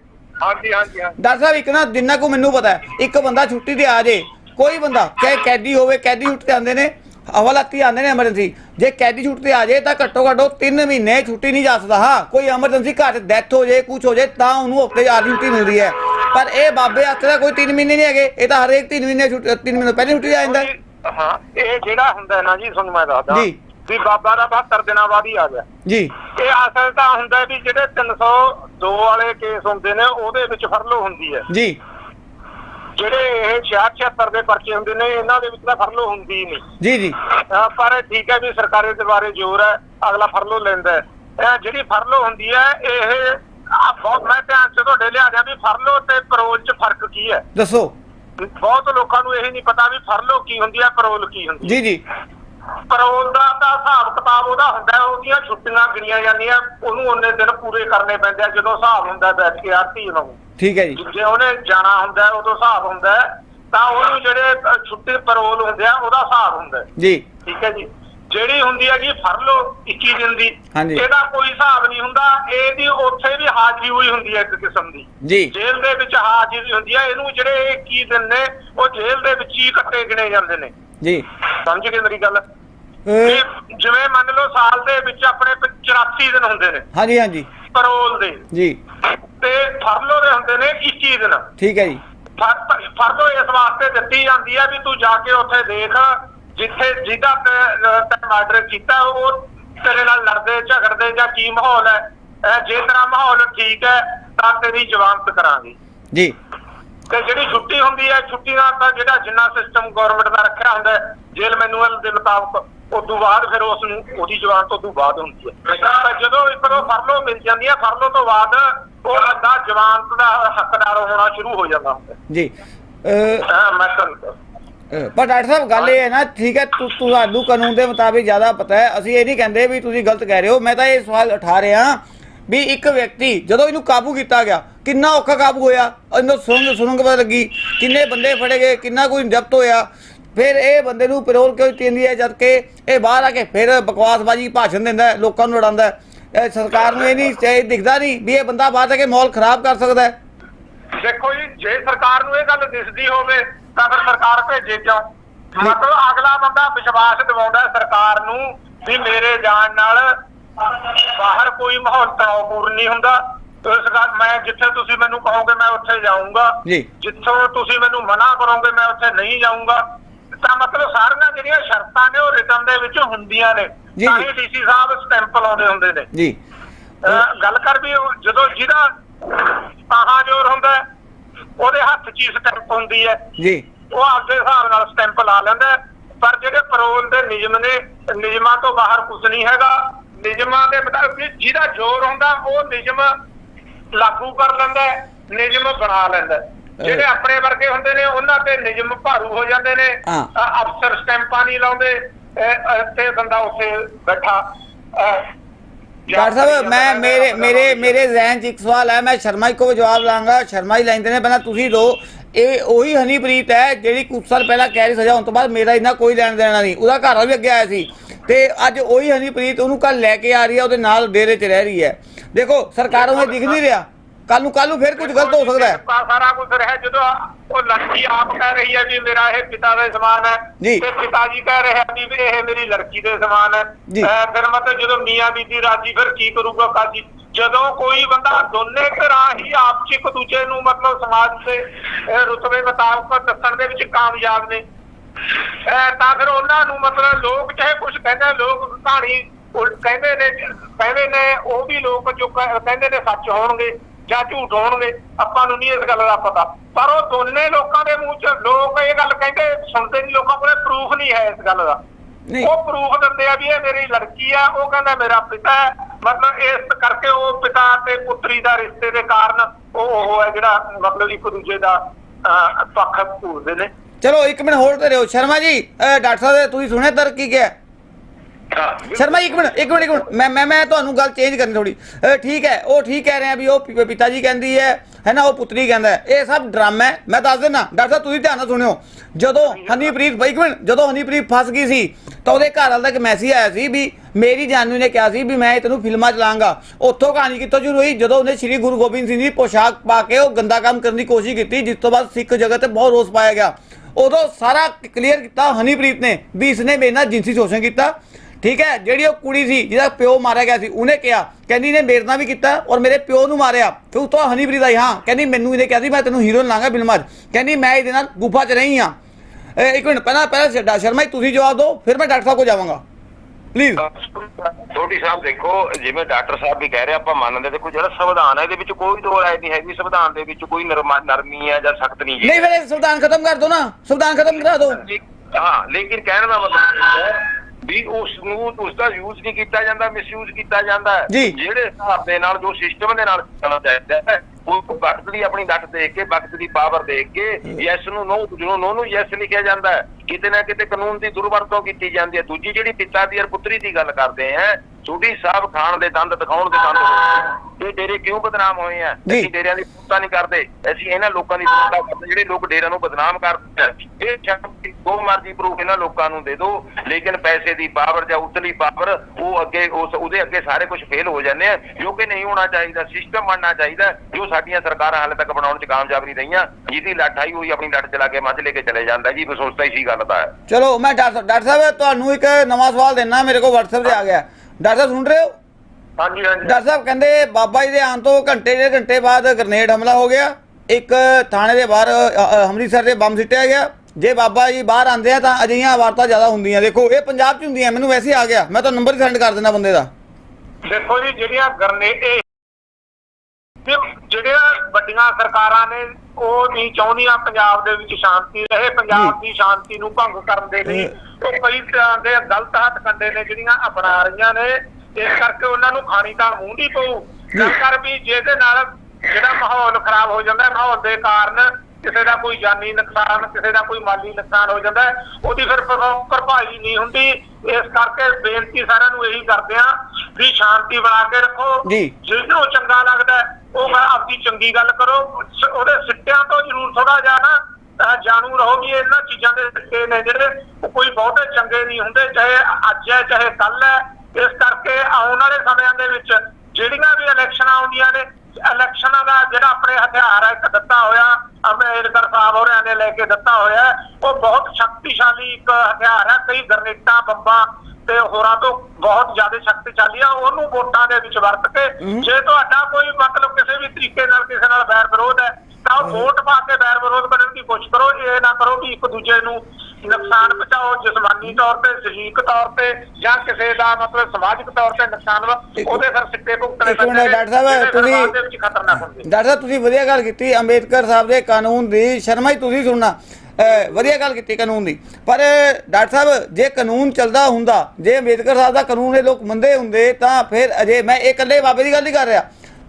ਹਾਂਜੀ ਹਾਂਜੀ ਡਾਕਟਰ ਸਾਹਿਬ ਇੱਕ ਨਾ ਦਿਨਾਂ ਕੋ ਮੈਨੂੰ ਪਤਾ ਹੈ ਇੱਕ ਬੰਦਾ ਛੁੱਟੀ ਤੇ ਆ ਜੇ। ਕੋਈ ਬੰਦਾ ਚਾਹੇ ਕੈਦੀ ਹੋਵੇ ਕੈਦੀ ਛੁੱਟੀ ਤੇ ਆਉਂਦੇ ਨੇ ਹਵਾਲਾਤੀ ਆਉਂਦੇ ਨੇ ਐਮਰਜੈਂਸੀ ਜੇ ਕੈਦੀ ਛੁੱਟੀ ਤੇ ਆ ਜੇ ਤਾਂ ਘੱਟੋ ਘੱਟੋ 3 ਮਹੀਨੇ ਛੁੱਟੀ ਨਹੀਂ ਜਾ ਸਕਦਾ। ਹਾਂ ਕੋਈ ਐਮਰਜੈਂਸੀ ਘਰ ਡੈਥ ਹੋ ਜੇ ਕੁਝ ਹੋ ਜੇ ਤਾਂ ਉਹਨੂੰ ਹਫ਼ਤੇ ਆਦੀ ਛੁੱਟੀ ਮਿਲਦੀ ਹੈ। ਪਰ ਇਹ ਬਾਬੇ ਹੱਥ ਦਾ ਕੋਈ 3 ਮਹੀਨੇ ਨਹੀਂ ਹੈਗੇ। ਇਹ ਤਾਂ ਹਰੇਕ 3 ਮਹੀਨੇ ਛੁੱਟੀ 3 ਮਹੀਨੇ ਪਹਿਲੇ ਛੁੱਟੀ ਆ ਜਾਂਦਾ। ਹੈ। ਇਹ ਜਿਹੜਾ ਹੁੰਦਾ ਨਾ ਜੀ ਤੁਹਾਨੂੰ ਮੈਂ ਦੱਸਦਾ ਜੀ। ਵੀ ਬਾਬਾ ਦਾ 72 ਦਿਨਾਂ ਬਾਅਦ ਹੀ ਆ ਗਿਆ। ਜੀ। ਇਹ ਅਸਲ ਤਾਂ ਹੁੰਦਾ ਵੀ ਜਿਹੜੇ 302 ਵਾਲੇ ਕੇਸ ਹੁੰਦੇ ਨੇ ਉਹਦੇ ਵਿੱਚ ਫਰਲੋ ਹੁੰਦੀ ਹੈ। ਜੀ। ਜਿਹੜੇ ਇਹ 76 ਦੇ ਪਰਚੇ ਹੁੰਦੇ ਨੇ ਇਹਨਾਂ ਦੇ ਵਿੱਚ ਤਾਂ ਫਰਲੋ ਹੁੰਦੀ ਹੀ ਨਹੀਂ। ਜੀ ਜੀ। ਅਹ ਪਰ ਠੀਕ ਹੈ ਵੀ ਸਰਕਾਰੀ ਦਰਬਾਰੇ ਜ਼ੋਰ ਹੈ ਅਗਲਾ ਫਰਲੋ ਲੈਂਦਾ ਹੈ। ਇਹ ਜਿਹੜੀ ਫਰਲੋ ਹੁੰਦੀ ਹੈ ਇਹ ਬਹੁਤ ਮੈਂ ਧਿਆਨ ਚ ਤੁਹਾਡੇ ਲਿਆ ਦਿਆਂ ਵੀ ਫਰਲੋ ਤੇ ਪਰੋਲ ਚ ਫ਼ਰਕ ਕੀ ਹੈ। ਦੱਸੋ। ਬਹੁਤ ਲੋਕਾਂ ਨੂੰ ਇਹ ਨਹੀਂ ਪਤਾ ਵੀ ਫਰਲੋ ਕੀ ਹੁੰਦੀ ਹੈ ਪਰੋਲ ਕੀ ਹੁੰਦੀ ਹੈ। ਜੀ ਜੀ। ਪਰੋਲ ਦਾ ਤਾਂ ਹਿਸਾਬ ਕਿਤਾਬ ਉਹਦਾ ਹੁੰਦਾ ਉਹਦੀਆਂ ਛੁੱਟੀਆਂ ਗਿਣੀਆਂ ਜਾਂਦੀਆਂ ਉਹਨੂੰ ਉਹਨੇ ਦਿਨ ਪੂਰੇ ਕਰਨੇ ਪੈਂਦੇ ਆ ਜਦੋਂ ਹਿਸਾਬ ਹੁੰਦਾ ਬੈਠ ਕੇ ਆਰਤੀ ਨੂੰ। ਠੀਕ ਹੈ ਜੀ। ਜੇ ਉਹਨੇ ਜਾਣਾ ਹੁੰਦਾ ਉਦੋਂ ਹਿਸਾਬ ਹੁੰਦਾ ਤਾਂ ਉਹਨੂੰ ਜਿਹੜੇ ਛੁੱਟੀ ਪਰੋਲ ਹੁੰਦੇ ਆ ਉਹਦਾ ਹਿਸਾਬ ਹੁੰਦਾ। ਜੀ। ਠੀਕ ਹੈ ਜੀ। ਜਿਹੜੀ ਹੁੰਦੀ ਹੈ ਜੀ ਫਰਲੋ 21 ਦਿਨ ਦੀ। ਇਹਦਾ ਕੋਈ ਹਿਸਾਬ ਨਹੀਂ ਹੁੰਦਾ ਇਹਦੀ ਉੱਥੇ ਵੀ ਹਾਜ਼ਰੀ ਹੋਈ ਹੁੰਦੀ ਹੈ ਇੱਕ ਕਿਸਮ ਦੀ। ਜੀ। ਜੇਲ੍ਹ ਦੇ ਵਿੱਚ ਹਾਜ਼ਰੀ ਹੁੰਦੀ ਹੈ ਇਹਨੂੰ ਜਿਹੜੇ 21 ਦਿਨ ਨੇ ਉਹ ਜੇਲ੍ਹ ਦੇ ਵਿੱਚ ਹੀ ਕੱਟੇ ਗਿਣੇ ਜਾਂਦੇ ਨੇ। ਜੀ। ਸਮਝ ਗਏ ਮੇਰੀ ਗੱਲ? ਜਿਵੇਂ ਮੰਨ ਲਓ ਸਾਲ ਦੇ ਵਿੱਚ ਆਪਣੇ ਪ- 84 ਦਿਨ ਹੁੰਦੇ ਨੇ। ਹਾਂਜੀ ਹਾਂਜੀ। ਪਰੋਲ ਦੇ। ਜੀ। ਤੇ ਫਰਲੋ ਦੇ ਹੁੰਦੇ ਨੇ 21 ਦਿਨ। ਠੀਕ ਹੈ ਜੀ। ਫਰ- ਫਰਲੋ ਇਸ ਵਾਸਤੇ ਦਿੱਤੀ ਜਾਂਦੀ ਹੈ ਵੀ ਤੂੰ ਜਾ ਕੇ ਉੱਥੇ ਦੇਖ ਜਿੱਥੇ ਜਿਹਦਾ ਤੇ ਮਰਡਰ ਕੀਤਾ ਉਹ ਤੇਰੇ ਨਾਲ ਲੜਦੇ ਝਗੜਦੇ ਜਾਂ ਕੀ ਮਾਹੌਲ ਹੈ। ਜੇ ਤੇਰਾ ਮਾਹੌਲ ਠੀਕ ਹੈ ਤਾਂ ਤੇਰੀ ਜ਼ਮਾਨਤ ਕਰਾਂਗੇ। ਜੀ। ਤੇ ਜਿਹੜੀ ਛੁੱਟੀ ਹੁੰਦੀ ਹੈ ਛੁੱਟੀ ਦਾ ਤਾਂ ਜਿਹੜਾ ਜਿੰਨਾ ਸਿਸਟਮ ਗਵਰਨਮੈਂਟ ਦਾ ਰੱਖਿਆ ਹੁੰਦਾ ਜੇਲ੍ਹ ਮੈਨੂਅਲ ਦੇ ਮੁਤਾਬਕ ਉਸ ਤੋਂ ਬਾਅਦ ਫਿਰ ਉਸ ਨੂੰ ਉਹਦੀ ਜਵਾਨ ਤੋਂ ਤੋਂ ਬਾਅਦ ਹੁੰਦੀ ਹੈ। ਤਾਂ ਜਦੋਂ ਇੱਕ ਦੋ ਫਰਲੋ ਮਿਲ ਜਾਂਦੀ ਹੈ ਫਰਲੋ ਤੋਂ ਬਾਅਦ ਉਹ ਬੰਦਾ ਜਵਾਨ ਦਾ ਹੱਕਦਾਰ ਹੋਣਾ ਸ਼ੁਰੂ ਹੋ ਜਾਂਦਾ ਹੁੰਦਾ ਜੀ। ਮੈਂ ਅਹ, ਪਰ ਡਾਕਟਰ ਸਾਹਿਬ ਗੱਲ ਇਹ ਹੈ ਨਾ ਠੀਕ ਹੈ ਤੁ- ਤੁਹਾਨੂੰ ਕਾਨੂੰਨ ਦੇ ਮੁਤਾਬਿਕ ਜ਼ਿਆਦਾ ਪਤਾ ਹੈ। ਅਸੀਂ ਇਹ ਨਹੀਂ ਕਹਿੰਦੇ ਵੀ ਤੁਸੀਂ ਗਲਤ ਕਹਿ ਰਹੇ ਹੋ। ਮੈਂ ਤਾਂ ਇਹ ਸਵਾਲ ਉਠਾ ਰਿਹਾ ਵੀ ਇੱਕ ਵਿਅਕਤੀ ਜਦੋਂ ਇਹਨੂੰ ਕਾਬੂ ਕੀਤਾ ਗਿਆ ਕਿੰਨਾ ਔਖਾ ਕਾਬੂ ਹੋਇਆ? ਇਹਨੂੰ ਸੁਣਨ ਸੁਣਨ ਪਤਾ ਲੱਗੀ ਕਿੰਨੇ ਬੰਦੇ ਫੜੇ ਗਏ, ਕਿੰਨਾ ਕੋਈ ਜ਼ਬਤ ਹੋਇਆ। ਫਿਰ ਇਹ ਬੰਦੇ ਨੂੰ ਪੈਰੋਲ ਕਿਉਂ ਦਿੰਦੀ ਹੈ? ਜਦ ਕਿ ਇਹ ਬਾਹਰ ਆ ਕੇ ਫਿਰ ਬਕਵਾਸਬਾਜੀ ਭਾਸ਼ਣ ਦਿੰਦਾ ਲੋਕਾਂ ਨੂੰ ਲੜਾਉਂਦਾ ਸਰਕਾਰ ਨੂੰ ਇਹ ਨਹੀਂ ਇਹ ਦਿਖਦਾ ਨਹੀਂ ਵੀ ਇਹ ਬੰਦਾ ਬਾਹਰ ਆ ਕੇ ਮਾਹੌਲ ਖਰਾਬ ਕਰ ਸਕਦਾ ਹੈ। ਦੇਖੋ ਜੀ, ਜੇ ਸਰਕਾਰ ਨੂੰ ਇਹ ਗੱਲ ਦਿਸਦੀ ਹੋਵੇ, ਤਾਂ ਫਿਰ ਸਰਕਾਰ ਭੇਜੇ ਕਿਉਂ? ਮਤਲਬ ਅਗਲਾ ਬੰਦਾ ਵਿਸ਼ਵਾਸ ਦਿਵਾਉਂਦਾ ਸਰਕਾਰ ਨੂੰ ਵੀ ਮੇਰੇ ਜਾਣ ਨਾਲ ਬਾਹਰ ਕੋਈ ਮਾਹੌਲ ਤਣਾਅਪੂਰਨ ਨਹੀਂ ਹੁੰਦਾ। ਇਸ ਗੱਲ ਮੈਂ ਜਿੱਥੇ ਤੁਸੀਂ ਮੈਨੂੰ ਕਹੋਗੇ ਮੈਂ ਉੱਥੇ ਜਾਊਂਗਾ। ਜੀ। ਜਿੱਥੋਂ ਤੁਸੀਂ ਮੈਨੂੰ ਮਨਾ ਕਰੋਗੇ ਮੈਂ ਉੱਥੇ ਨਹੀਂ ਜਾਊਂਗਾ। ਤਾਂ ਮਤਲਬ ਸਾਰੀਆਂ ਜਿਹੜੀਆਂ ਸ਼ਰਤਾਂ ਨੇ ਉਹ ਰਿਟਰਨ ਦੇ ਵਿੱਚ ਹੁੰਦੀਆਂ ਨੇ। ਤਾਂ। ਹੀ ਡੀਸੀ ਸਾਹਿਬ ਸਟੈਂਪ ਲਾਉਂਦੇ ਹੁੰਦੇ ਨੇ। ਜੀ। ਗੱਲ ਕਰ ਵੀ ਜਦੋਂ ਜਿਹਦਾ ਤਾਹਾਂ ਜ਼ੋਰ ਹੁੰਦਾ ਉਹਦੇ ਹੱਥ 'ਚ ਹੀ ਸਟੈਂਪ ਹੁੰਦੀ ਹੈ। ਜੀ। ਉਹ ਆਪਦੇ ਹਿਸਾਬ ਨਾਲ ਸਟੈਂਪ ਲਾ ਲੈਂਦਾ। ਪਰ ਜਿਹੜੇ ਪਰੋਲ ਦੇ ਨਿਯਮ ਨੇ ਨਿਯਮਾਂ ਤੋਂ ਬਾਹਰ ਕੁਝ ਨਹੀਂ ਹੈਗਾ। ਨਿਯਮਾਂ ਦੇ ਮੁਤਾਬਕ ਵੀ ਜਿਹਦਾ ਜ਼ੋਰ ਹੁੰਦਾ ਉਹ ਨਿਯਮ ਲਾਗੂ ਕਰ ਲੈਂਦਾ ਨਿਯਮ ਬਣਾ ਲੈਂਦਾ। ਜਿਹੜੇ ਆਪਣੇ ਵਰਗੇ ਹੁੰਦੇ ਨੇ ਉਹਨਾਂ ਤੇ ਨਿਯਮ ਭਾਰੂ ਹੋ ਜਾਂਦੇ ਨੇ। ਅਫਸਰ ਸਟੈਂਪਾਂ ਨਹੀਂ ਲਾਉਂਦੇ ਤੇ ਬੰਦਾ ਉੱਥੇ ਬੈਠਾ। ਡਾਕਟਰ ਸਾਹਿਬ ਮੈਂ ਮੇਰੇ ਮੇਰੇ ਮੇਰੇ ਜ਼ਹਿਨ 'ਚ ਇੱਕ ਸਵਾਲ ਹੈ ਮੈਂ ਸ਼ਰਮਾ ਜੀ ਕੋਲ ਜਵਾਬ ਲਾਂਗਾ। ਸ਼ਰਮਾ ਜੀ ਲੈਂਦੇ ਨੇ ਪਹਿਲਾਂ ਤੁਸੀਂ ਦੋ। ਇਹ ਉਹੀ ਹਨੀਪ੍ਰੀਤ ਹੈ ਜਿਹੜੀ ਕੁਝ ਸਾਲ ਪਹਿਲਾਂ ਕਹਿ ਰਹੀ ਸਜ਼ਾ ਹੋਣ ਤੋਂ ਬਾਅਦ ਮੇਰਾ ਇੰਨਾ ਕੋਈ ਲੈਣ ਦੇਣਾ ਨਹੀਂ। ਉਹਦਾ ਘਰ ਵੀ ਅੱਗੇ ਆਇਆ ਸੀ। ਤੇ ਅੱਜ ਉਹੀ ਹਨੀਪ੍ਰੀਤ ਉਹਨੂੰ ਕੱਲ ਲੈ ਕੇ ਆ ਰਹੀ ਹੈ ਉਹਦੇ ਨਾਲ ਡੇਰੇ 'ਚ ਰਹਿ ਰਹੀ ਹੈ। ਦੇਖੋ ਸਰਕਾਰਾਂ ਨੂੰ ਇਹ ਦਿਖ ਨਹੀਂ ਰਿਹਾ। ਕੱਲ ਨੂੰ ਕੱਲ ਨੂੰ ਫਿਰ ਕੁਝ ਗਲਤ ਹੋ ਸਕਦਾ ਹੈ। ਸਾਰਾ ਕੁਝ ਰਿਹਾ ਜਦੋਂ ਉਹ ਲੜਕੀ ਆਪ ਕਹਿ ਰਹੀ ਹੈ ਵੀ ਮੇਰਾ ਇਹ ਪਿਤਾ ਦੇ ਸਮਾਨ ਹੈ ਜੀ। ਤੇ ਪਿਤਾ ਜੀ ਕਹਿ ਰਹੇ ਵੀ ਇਹ ਮੇਰੀ ਲੜਕੀ ਦੇ ਸਮਾਨ ਹੈ। ਜੀ। ਅਹ ਫਿਰ ਮਤਲਬ ਜਦੋਂ ਮੀਆਂ ਬੀਬੀ ਰਾਜੀ ਫਿਰ ਕੀ ਕਰੂਗਾ ਕਾਜੀ? ਜਦੋਂ ਕੋਈ ਬੰਦਾ ਦੋਨੇ ਧਿਰਾਂ ਹੀ ਆਪ ਚ ਇੱਕ ਦੂਜੇ ਨੂੰ ਮਤਲਬ ਸਮਾਜ ਦੇ ਅਹ ਰੁਤਬੇ ਮੁਤਾਬਕ ਦੱਸਣ ਦੇ ਵਿੱਚ ਕਾਮਯਾਬ ਨੇ। ਅਹ ਤਾਂ ਫਿਰ ਉਹਨਾਂ ਨੂੰ ਮਤਲਬ ਲੋਕ ਚਾਹੇ ਕੁਝ ਕਹਿੰਦੇ ਆ, ਲੋਕ ਕਹਾਣੀ ਕਹਿੰਦੇ ਨੇ ਕਹਿੰਦੇ ਨੇ ਉਹ ਵੀ ਲੋਕ ਜੋ ਕਹਿੰਦੇ ਨੇ ਸੱਚ ਹੋਣਗੇ ਜਾਂ ਝੂਠ ਹੋਣਗੇ ਆਪਾਂ ਨੂੰ ਨਹੀਂ ਇਸ ਗੱਲ ਦਾ ਪਤਾ। ਪਰ ਉਹ ਦੋਨੇ ਲੋਕਾਂ ਦੇ ਮੂੰਹ 'ਚ ਲੋਕ ਇਹ ਗੱਲ ਕਹਿੰਦੇ ਸੁਣਦੇ ਨਹੀਂ ਲੋਕਾਂ ਕੋਲੇ ਪ੍ਰੂਫ ਨਹੀਂ ਹੈ ਇਸ ਗੱਲ ਦਾ। ਉਹ ਪ੍ਰੂਫ ਦਿੰਦੇ ਆ ਵੀ ਇਹ ਮੇਰੀ ਲੜਕੀ ਆ ਉਹ ਕਹਿੰਦਾ ਮੇਰਾ ਪਿਤਾ ਹੈ। ਮਤਲਬ ਇਸ ਕਰਕੇ ਉਹ ਪਿਤਾ ਤੇ ਪੁੱਤਰੀ ਦਾ ਰਿਸ਼ਤੇ ਦੇ ਕਾਰਨ ਉਹ ਉਹ ਹੈ ਜਿਹੜਾ ਮਤਲਬ ਇੱਕ ਦੂਜੇ ਦਾ ਪੱਖ ਪੂਰਦੇ ਨੇ। ਚਲੋ ਇੱਕ ਮਿੰਟ ਹੋਲਡ ਤੇ ਰਹੋ। ਸ਼ਰਮਾ ਜੀ ਡਾਕਟਰ ਸਾਹਿਬ ਤੁਸੀਂ ਸੁਣਿਆ ਦਰ ਕੀ ਕਿਹਾ ਸ਼ਰਮਾ ਇੱਕ ਮਿੰਟ ਇੱਕ ਮਿੰਟ ਇੱਕ ਮਿੰਟ। ਮੈਂ ਮੈਂ ਮੈਂ ਤੁਹਾਨੂੰ ਗੱਲ ਚੇਂਜ ਕਰਨੀ ਥੋੜੀ ਠੀਕ ਹੈ, ਉਹ ਠੀਕ ਕਹਿ ਰਹੇ ਆ ਵੀ ਉਹ ਪਿਤਾ ਜੀ ਕਹਿੰਦੀ ਹੈ ਹੈ ਨਾ, ਉਹ ਪੁੱਤਰੀ ਕਹਿੰਦਾ ਇਹ ਸਭ ਡਰਾਮਾ ਹੈ, ਮੈਂ ਦੱਸ ਦਿੰਦਾ। ਡਾਕਟਰ ਸਾਹਿਬ, ਤੁਸੀਂ ਧਿਆਨ ਨਾਲ ਸੁਣਿਓ। ਜਦੋਂ ਹਨੀਪ੍ਰੀਤ, ਬਾਈ ਮਿੰਟ, ਜਦੋਂ ਹਨੀਪ੍ਰੀਤ ਫਸ ਗਈ ਸੀ, ਤਾਂ ਉਹਦੇ ਘਰ ਵਾਲਾ ਦਾ ਇੱਕ ਮੈਸੇਜ ਆਇਆ ਸੀ ਵੀ ਮੇਰੀ ਜਾਨੂ ਨੇ ਕਿਹਾ ਸੀ ਵੀ ਮੈਂ ਤੈਨੂੰ ਫਿਲਮਾਂ ਚਲਾਉਂਗਾ ਉੱਥੋਂ ਕਹਾਣੀ ਕਿੱਥੋਂ ਸ਼ੁਰੂ ਹੋਈ? ਜਦੋਂ ਉਹਨੇ ਸ੍ਰੀ ਗੁਰੂ ਗੋਬਿੰਦ ਸਿੰਘ ਜੀ ਦੀ ਪੋਸ਼ਾਕ ਪਾ ਕੇ ਉਹ ਗੰਦਾ ਕੰਮ ਕਰਨ ਦੀ ਕੋਸ਼ਿਸ਼ ਕੀਤੀ, ਜਿਸ ਤੋਂ ਬਾਅਦ ਸਿੱਖ ਜਗਤ ਤੇ ਬਹੁਤ ਰੋਸ ਪਾਇਆ ਗਿਆ। ਉਦੋਂ ਸਾਰਾ ਕਲੀਅਰ ਕੀਤਾ ਹਨੀਪ੍ਰੀਤ ਨੇ, ਵੀ ਇਸਨੇ ਮੇਰੇ ਨਾਲ ਜਿਨਸੀ ਸ਼ੋਸ਼ਣ ਕੀਤਾ। ਠੀਕ ਹੈ? ਜਿਹੜੀ ਉਹ ਕੁੜੀ ਸੀ ਜਿਹਦਾ ਪਿਓ ਮਾਰਿਆ ਗਿਆ ਸੀ ਉਹਨੇ ਕਿਹਾ ਕਹਿੰਦੀ ਨੇ ਮੇਰੇ ਨਾਲ ਵੀ ਕੀਤਾ ਔਰ ਮੇਰੇ ਪਿਓ ਨੂੰ ਮਾਰਿਆ। ਫਿਰ ਉਸ ਤੋਂ ਹਨੀਪ੍ਰੀਤ ਆਈ ਹਾਂ ਕਹਿੰਦੀ ਮੈਨੂੰ ਇਹਨੇ ਕਿਹਾ ਸੀ ਮੈਂ ਤੈਨੂੰ ਹੀਰੋ ਲਾਂਗਾ ਫਿਲਮਾਂ 'ਚ। ਕਹਿੰਦੀ ਮੈਂ ਇਹਦੇ ਨਾਲ ਗੁਫਾ 'ਚ ਰਹੀ ਹਾਂ ਇੱਕ ਮਿੰਟ ਪਹਿਲਾਂ ਪਹਿਲਾਂ ਛੱਡਾ ਸ਼ਰਮਾ ਜੀ ਤੁਸੀਂ ਜਵਾਬ ਦਿਓ ਫਿਰ ਮੈਂ ਡਾਕਟਰ ਸਾਹਿਬ ਕੋਲ ਜਾਵਾਂਗਾ। ਪਲੀਜ਼ ਛੋਟੀ ਸਾਹਿਬ ਦੇਖੋ ਜਿਵੇਂ ਡਾਕਟਰ ਸਾਹਿਬ ਵੀ ਕਹਿ ਰਹੇ ਆਪਾਂ ਮੰਨਦੇ ਦੇਖੋ ਜਿਹੜਾ ਸੰਵਿਧਾਨ ਹੈ ਇਹਦੇ ਵਿੱਚ ਕੋਈ ਦੋ ਰਾਏ ਨਹੀਂ ਹੈਗੀ। ਸੰਵਿਧਾਨ ਦੇ ਵਿੱਚ ਕੋਈ ਨਰਮਾ ਹੈ ਜਾਂ ਸਖਤ ਨਹੀਂ ਨਹੀਂ ਫਿਰ ਸੰਵਿਧਾਨ ਖਤਮ ਕਰ ਦੋ ਨਾ। ਸੰਵਿਧਾਨ ਖਤਮ ਕਰਾ ਦਿਓ। ਹਾਂ ਲੇਕਿਨ ਕਹਿਣ ਦਾ ਮਤਲਬ ਵੀ ਉਸ ਨੂੰ ਉਸ ਦਾ ਯੂਜ਼ ਨਹੀਂ ਕੀਤਾ ਜਾਂਦਾ ਮਿਸਯੂਜ਼ ਕੀਤਾ ਜਾਂਦਾ। ਜਿਹੜੇ ਹਿਸਾਬ ਦੇ ਨਾਲ ਜੋ ਸਿਸਟਮ ਦੇ ਨਾਲ ਚੱਲਣਾ ਚਾਹੀਦਾ ਹੈ ਉਹ ਵਕਤ ਦੀ ਆਪਣੀ ਡੱਟ ਦੇਖ ਕੇ ਵਕਤ ਦੀ ਪਾਵਰ ਦੇਖ ਕੇ ਯੈਸ ਨੂੰ ਨੋ ਜਿਹਨੂੰ ਨੋ ਨੂੰ ਯੈਸ ਲਿਖਿਆ ਜਾਂਦਾ ਹੈ ਕਿਤੇ ਨਾ ਕਿਤੇ ਕਾਨੂੰਨ ਦੀ ਦੁਰਵਰਤੋਂ ਕੀਤੀ ਜਾਂਦੀ ਹੈ। ਦੂਜੀ ਜਿਹੜੀ ਪਿਤਾ ਦੀ ਔਰ ਪੁੱਤਰੀ ਦੀ ਗੱਲ ਕਰਦੇ ਆ ਛੋਟੀ ਸਾਹਿਬ ਖਾਣ ਦੇ ਦੰਦ ਦਿਖਾਉਣ ਦੇ ਦੰਦ। ਇਹ ਡੇਰੇ ਕਿਉਂ ਬਦਨਾਮ ਹੋਏ ਆ। ਅਸੀਂ ਡੇਰਿਆਂ ਦੀ ਪੂਜਾ ਨਹੀਂ ਕਰਦੇ। ਅਸੀਂ ਇਹਨਾਂ ਲੋਕਾਂ ਦੀ ਪੂਜਾ ਕਰਦੇ ਜਿਹੜੇ ਲੋਕ ਡੇਰਿਆਂ ਨੂੰ ਬਦਨਾਮ ਕਰਦੇ ਆ। ਇਹ ਸ਼ਬਦ ਜੋ ਮਰਜ਼ੀ ਪ੍ਰੂਫ ਇਹਨਾਂ ਲੋਕਾਂ ਨੂੰ ਦੇ ਦਿਓ ਲੇਕਿਨ ਪੈਸੇ ਦੀ ਪਾਵਰ ਜਾਂ ਉਤਲੀ ਪਾਵਰ ਉਹ ਅੱਗੇ ਉਸ ਉਹਦੇ ਅੱਗੇ ਸਾਰੇ ਕੁਝ ਫੇਲ ਹੋ ਜਾਂਦੇ ਆ। ਜੋ ਕਿ ਨਹੀਂ ਹੋਣਾ ਚਾਹੀਦਾ ਸਿਸਟਮ ਬਣਨਾ ਚਾਹੀਦਾ ਜੋ ਸਾਡੀਆਂ ਸਰਕਾਰਾਂ ਹਾਲੇ ਤੱਕ ਬਣਾਉਣ 'ਚ ਕਾਮਯਾਬ ਨਹੀਂ ਰਹੀਆਂ। ਜਿਹਦੀ ਲੱਠ ਆਈ ਹੋਈ ਆਪਣੀ ਲੱਠ ਚਲਾ ਕੇ ਮੱਝ ਲੈ ਕੇ ਚਲੇ ਜਾਂਦਾ ਜੀ। ਵਿਸੋਸਤਾ ਇਸੀ ਗੱਲ ਦਾ ਹੈ। ਚਲੋ ਮੈਂ ਡਾਕਟਰ ਡਾਕਟਰ ਸਾਹਿਬ ਤੁਹਾਨੂੰ ਇੱਕ ਨਵਾਂ ਸਵਾਲ ਦੇਣਾ ਮੇਰੇ ਕੋਲ WhatsApp ਤੇ ਆ ਗਿਆ। ਡਾਕਟਰ ਸਾਹਿਬ ਸੁਣ ਰਹੇ ਹੋ? ਹਾਂਜੀ ਹਾਂਜੀ। ਡਾਕਟਰ ਸਾਹਿਬ ਕਹਿੰਦੇ ਬਾਬਾ ਜੀ ਦੇ ਆਉਣ ਤੋਂ ਘੰਟੇ ਡੇਢ ਘੰਟੇ ਬਾਅਦ ਗ੍ਰਨੇਡ ਹਮਲਾ ਹੋ ਗਿਆ। ਇੱਕ ਥਾਣੇ ਦੇ ਬਾਹਰ ਅੰਮ੍ਰਿਤਸਰ ਦੇ ਬੰਬ ਸਿੱਟਿਆ ਗਿਆ। ਜੇ ਬਾਬਾ ਜੀ ਬਾਹਰ ਆਉਂਦੇ ਆ ਤਾਂ ਅਜਿਹੀਆਂ ਵਾਰਤਾ ਜ਼ਿਆਦਾ ਹੁੰਦੀਆਂ। ਦੇਖੋ ਇਹ ਪੰਜਾਬ 'ਚ ਹੁੰਦੀਆਂ ਮੈਨੂੰ ਵੈਸੇ ਆ ਗਿਆ। ਮੈਂ ਤਾਂ ਨੰਬਰ ਹੀ ਸੈਂਡ ਕਰ ਦੇਣਾ ਬੰਦੇ ਦਾ। ਦੇਖੋ ਜੀ ਜਿਹੜੀਆਂ ਗਰਨੇਟੇ ਤੇ ਜਿਹੜੀਆਂ ਵੱਡੀਆਂ ਸਰਕਾਰਾਂ ਨੇ ਉਹ ਨਹੀਂ ਚਾਹੁੰਦੀਆਂ ਪੰਜਾਬ ਦੇ ਵਿੱਚ ਸ਼ਾਂਤੀ ਰਹੇ ਪੰਜਾਬ ਦੀ ਸ਼ਾਂਤੀ ਨੂੰ ਭੰਗ ਕਰਨ ਦੇ ਲਈ। ਉਹ ਕਈ ਤਰ੍ਹਾਂ ਦੇ ਗਲਤ ਹੱਥ ਕੰਡੇ ਨੇ ਜਿਹੜੀਆਂ ਅਪਣਾ ਰਹੀਆਂ ਨੇ। ਇਸ ਕਰਕੇ ਉਹਨਾਂ ਨੂੰ ਖਾਣੀ ਤਾਂ ਮੂੰਹ ਦੀ ਪਊ। ਗੱਲ ਕਰ ਵੀ ਜਿਹਦੇ ਨਾਲ ਜਿਹੜਾ ਮਾਹੌਲ ਖਰਾਬ ਹੋ ਜਾਂਦਾ ਮਾਹੌਲ ਦੇ ਕਾਰਨ ਕਿਸੇ ਦਾ ਕੋਈ ਜਾਨੀ ਨੁਕਸਾਨ ਕਿਸੇ ਦਾ ਕੋਈ ਮਾਲੀ ਨੁਕਸਾਨ ਹੋ ਜਾਂਦਾ ਉਹਦੀ ਫਿਰ ਭਰ- ਭਰਪਾਈ ਨਹੀਂ ਹੁੰਦੀ। ਇਸ ਕਰਕੇ ਬੇਨਤੀ ਸਾਰਿਆਂ ਨੂੰ ਇਹੀ ਕਰਦੇ ਆ ਵੀ ਸ਼ਾਂਤੀ ਬਣਾ ਕੇ ਰੱਖੋ। ਜਿਹਨੂੰ ਚੰਗਾ ਲੱਗਦਾ ਉਹ ਆਪਦੀ ਚੰਗੀ ਗੱਲ ਕਰੋ। ਉਹਦੇ ਸਿੱਟਿਆਂ ਤੋਂ ਜ਼ਰੂਰ ਥੋੜਾ ਜਿਹਾ ਨਾ ਜਾਣੂ ਰਹੋ ਵੀ ਇਹਨਾਂ ਚੀਜ਼ਾਂ ਦੇ ਸਿੱਟੇ ਨੇ ਜਿਹੜੇ ਕੋਈ ਬਹੁਤੇ ਚੰਗੇ ਨਹੀਂ ਹੁੰਦੇ ਚਾਹੇ ਅੱਜ ਹੈ ਚਾਹੇ ਕੱਲ ਹੈ। ਇਸ ਕਰਕੇ ਆਉਣ ਵਾਲੇ ਸਮਿਆਂ ਦੇ ਵਿੱਚ ਜਿਹੜੀਆਂ ਵੀ ਇਲੈਕਸ਼ਨਾਂ ਆਉਂਦੀਆਂ ਨੇ ਇਲੈਕਸ਼ਨਾਂ ਦਾ ਜਿਹੜਾ ਆਪਣੇ ਹਥਿਆਰ ਹੈ ਇੱਕ ਦਿੱਤਾ ਹੋਇਆ ਅੰਬੇਡਕਰ ਸਾਹਿਬ ਹੋਰਿਆਂ ਨੇ ਲੈ ਕੇ ਦਿੱਤਾ ਹੋਇਆ ਉਹ ਬਹੁਤ ਸ਼ਕਤੀਸ਼ਾਲੀ ਇੱਕ ਹਥਿਆਰ ਹੈ, ਕਈ ਗਰਨੇਟਾਂ, ਬੰਬਾਂ ਤੇ ਹੋਰਾਂ ਤੋਂ ਬਹੁਤ ਜ਼ਿਆਦਾ ਸ਼ਕਤੀਸ਼ਾਲੀ ਆ ਉਹਨੂੰ ਵੋਟਾਂ ਦੇ ਵਿੱਚ ਵਰਤ ਕੇ ਜੇ ਤੁਹਾਡਾ ਕੋਈ ਮਤਲਬ ਕਿਸੇ ਵੀ ਤਰੀਕੇ ਨਾਲ ਕਿਸੇ ਨਾਲ ਬੈਰ ਵਿਰੋਧ ਹੈ ਤਾਂ ਉਹ ਵੋਟ ਪਾ ਕੇ ਬੈਰ ਵਿਰੋਧ ਕਰਨ ਦੀ ਕੋਸ਼ਿਸ਼ ਕਰੋ ਇਹ ਨਾ ਕਰੋ ਕਿ ਇੱਕ ਦੂਜੇ ਨੂੰ ਨੁਕਸਾਨ ਪਹੁੰਚਾਓ ਜਿਸਮਾਨੀ ਤੌਰ ਤੇ ਸਰੀਰਕ ਤੌਰ ਤੇ ਜਾਂ ਕਿਸੇ ਦਾ ਮਤਲਬ ਸਮਾਜਿਕ ਤੌਰ ਤੇ ਨੁਕਸਾਨ ਉਹਦੇ ਫਿਰ ਸਿੱਟੇ ਭੁਗਤਣੇ ਪੈਂਦੇ ਨੇ, ਡਾਕਟਰ ਸਾਹਿਬ, ਤੁਸੀਂ- ਡਾਕਟਰ ਸਾਹਿਬ ਤੁਸੀਂ ਵਧੀਆ ਗੱਲ ਕੀਤੀ ਅੰਬੇਦਕਰ ਸਾਹਿਬ ਦੇ ਕਾਨੂੰਨ ਦੀ ਸ਼ਰਮਾ ਜੀ ਤੁਸੀਂ ਸੁਣਨਾ। ਵਧੀਆ ਗੱਲ ਕੀਤੀ ਕਾਨੂੰਨ ਦੀ। ਪਰ ਡਾਕਟਰ ਸਾਹਿਬ, ਜੇ ਕਾਨੂੰਨ ਚੱਲਦਾ ਹੁੰਦਾ, ਜੇ ਅੰਬੇਦਕਰ ਸਾਹਿਬ ਦਾ ਕਾਨੂੰਨ ਇਹ ਲੋਕ ਮੰਨਦੇ ਹੁੰਦੇ, ਤਾਂ ਫਿਰ ਅਜੇ ਮੈਂ ਇਹ ਇਕੱਲੇ ਬਾਬੇ ਦੀ ਗੱਲ ਨਹੀਂ ਕਰ ਰਿਹਾ।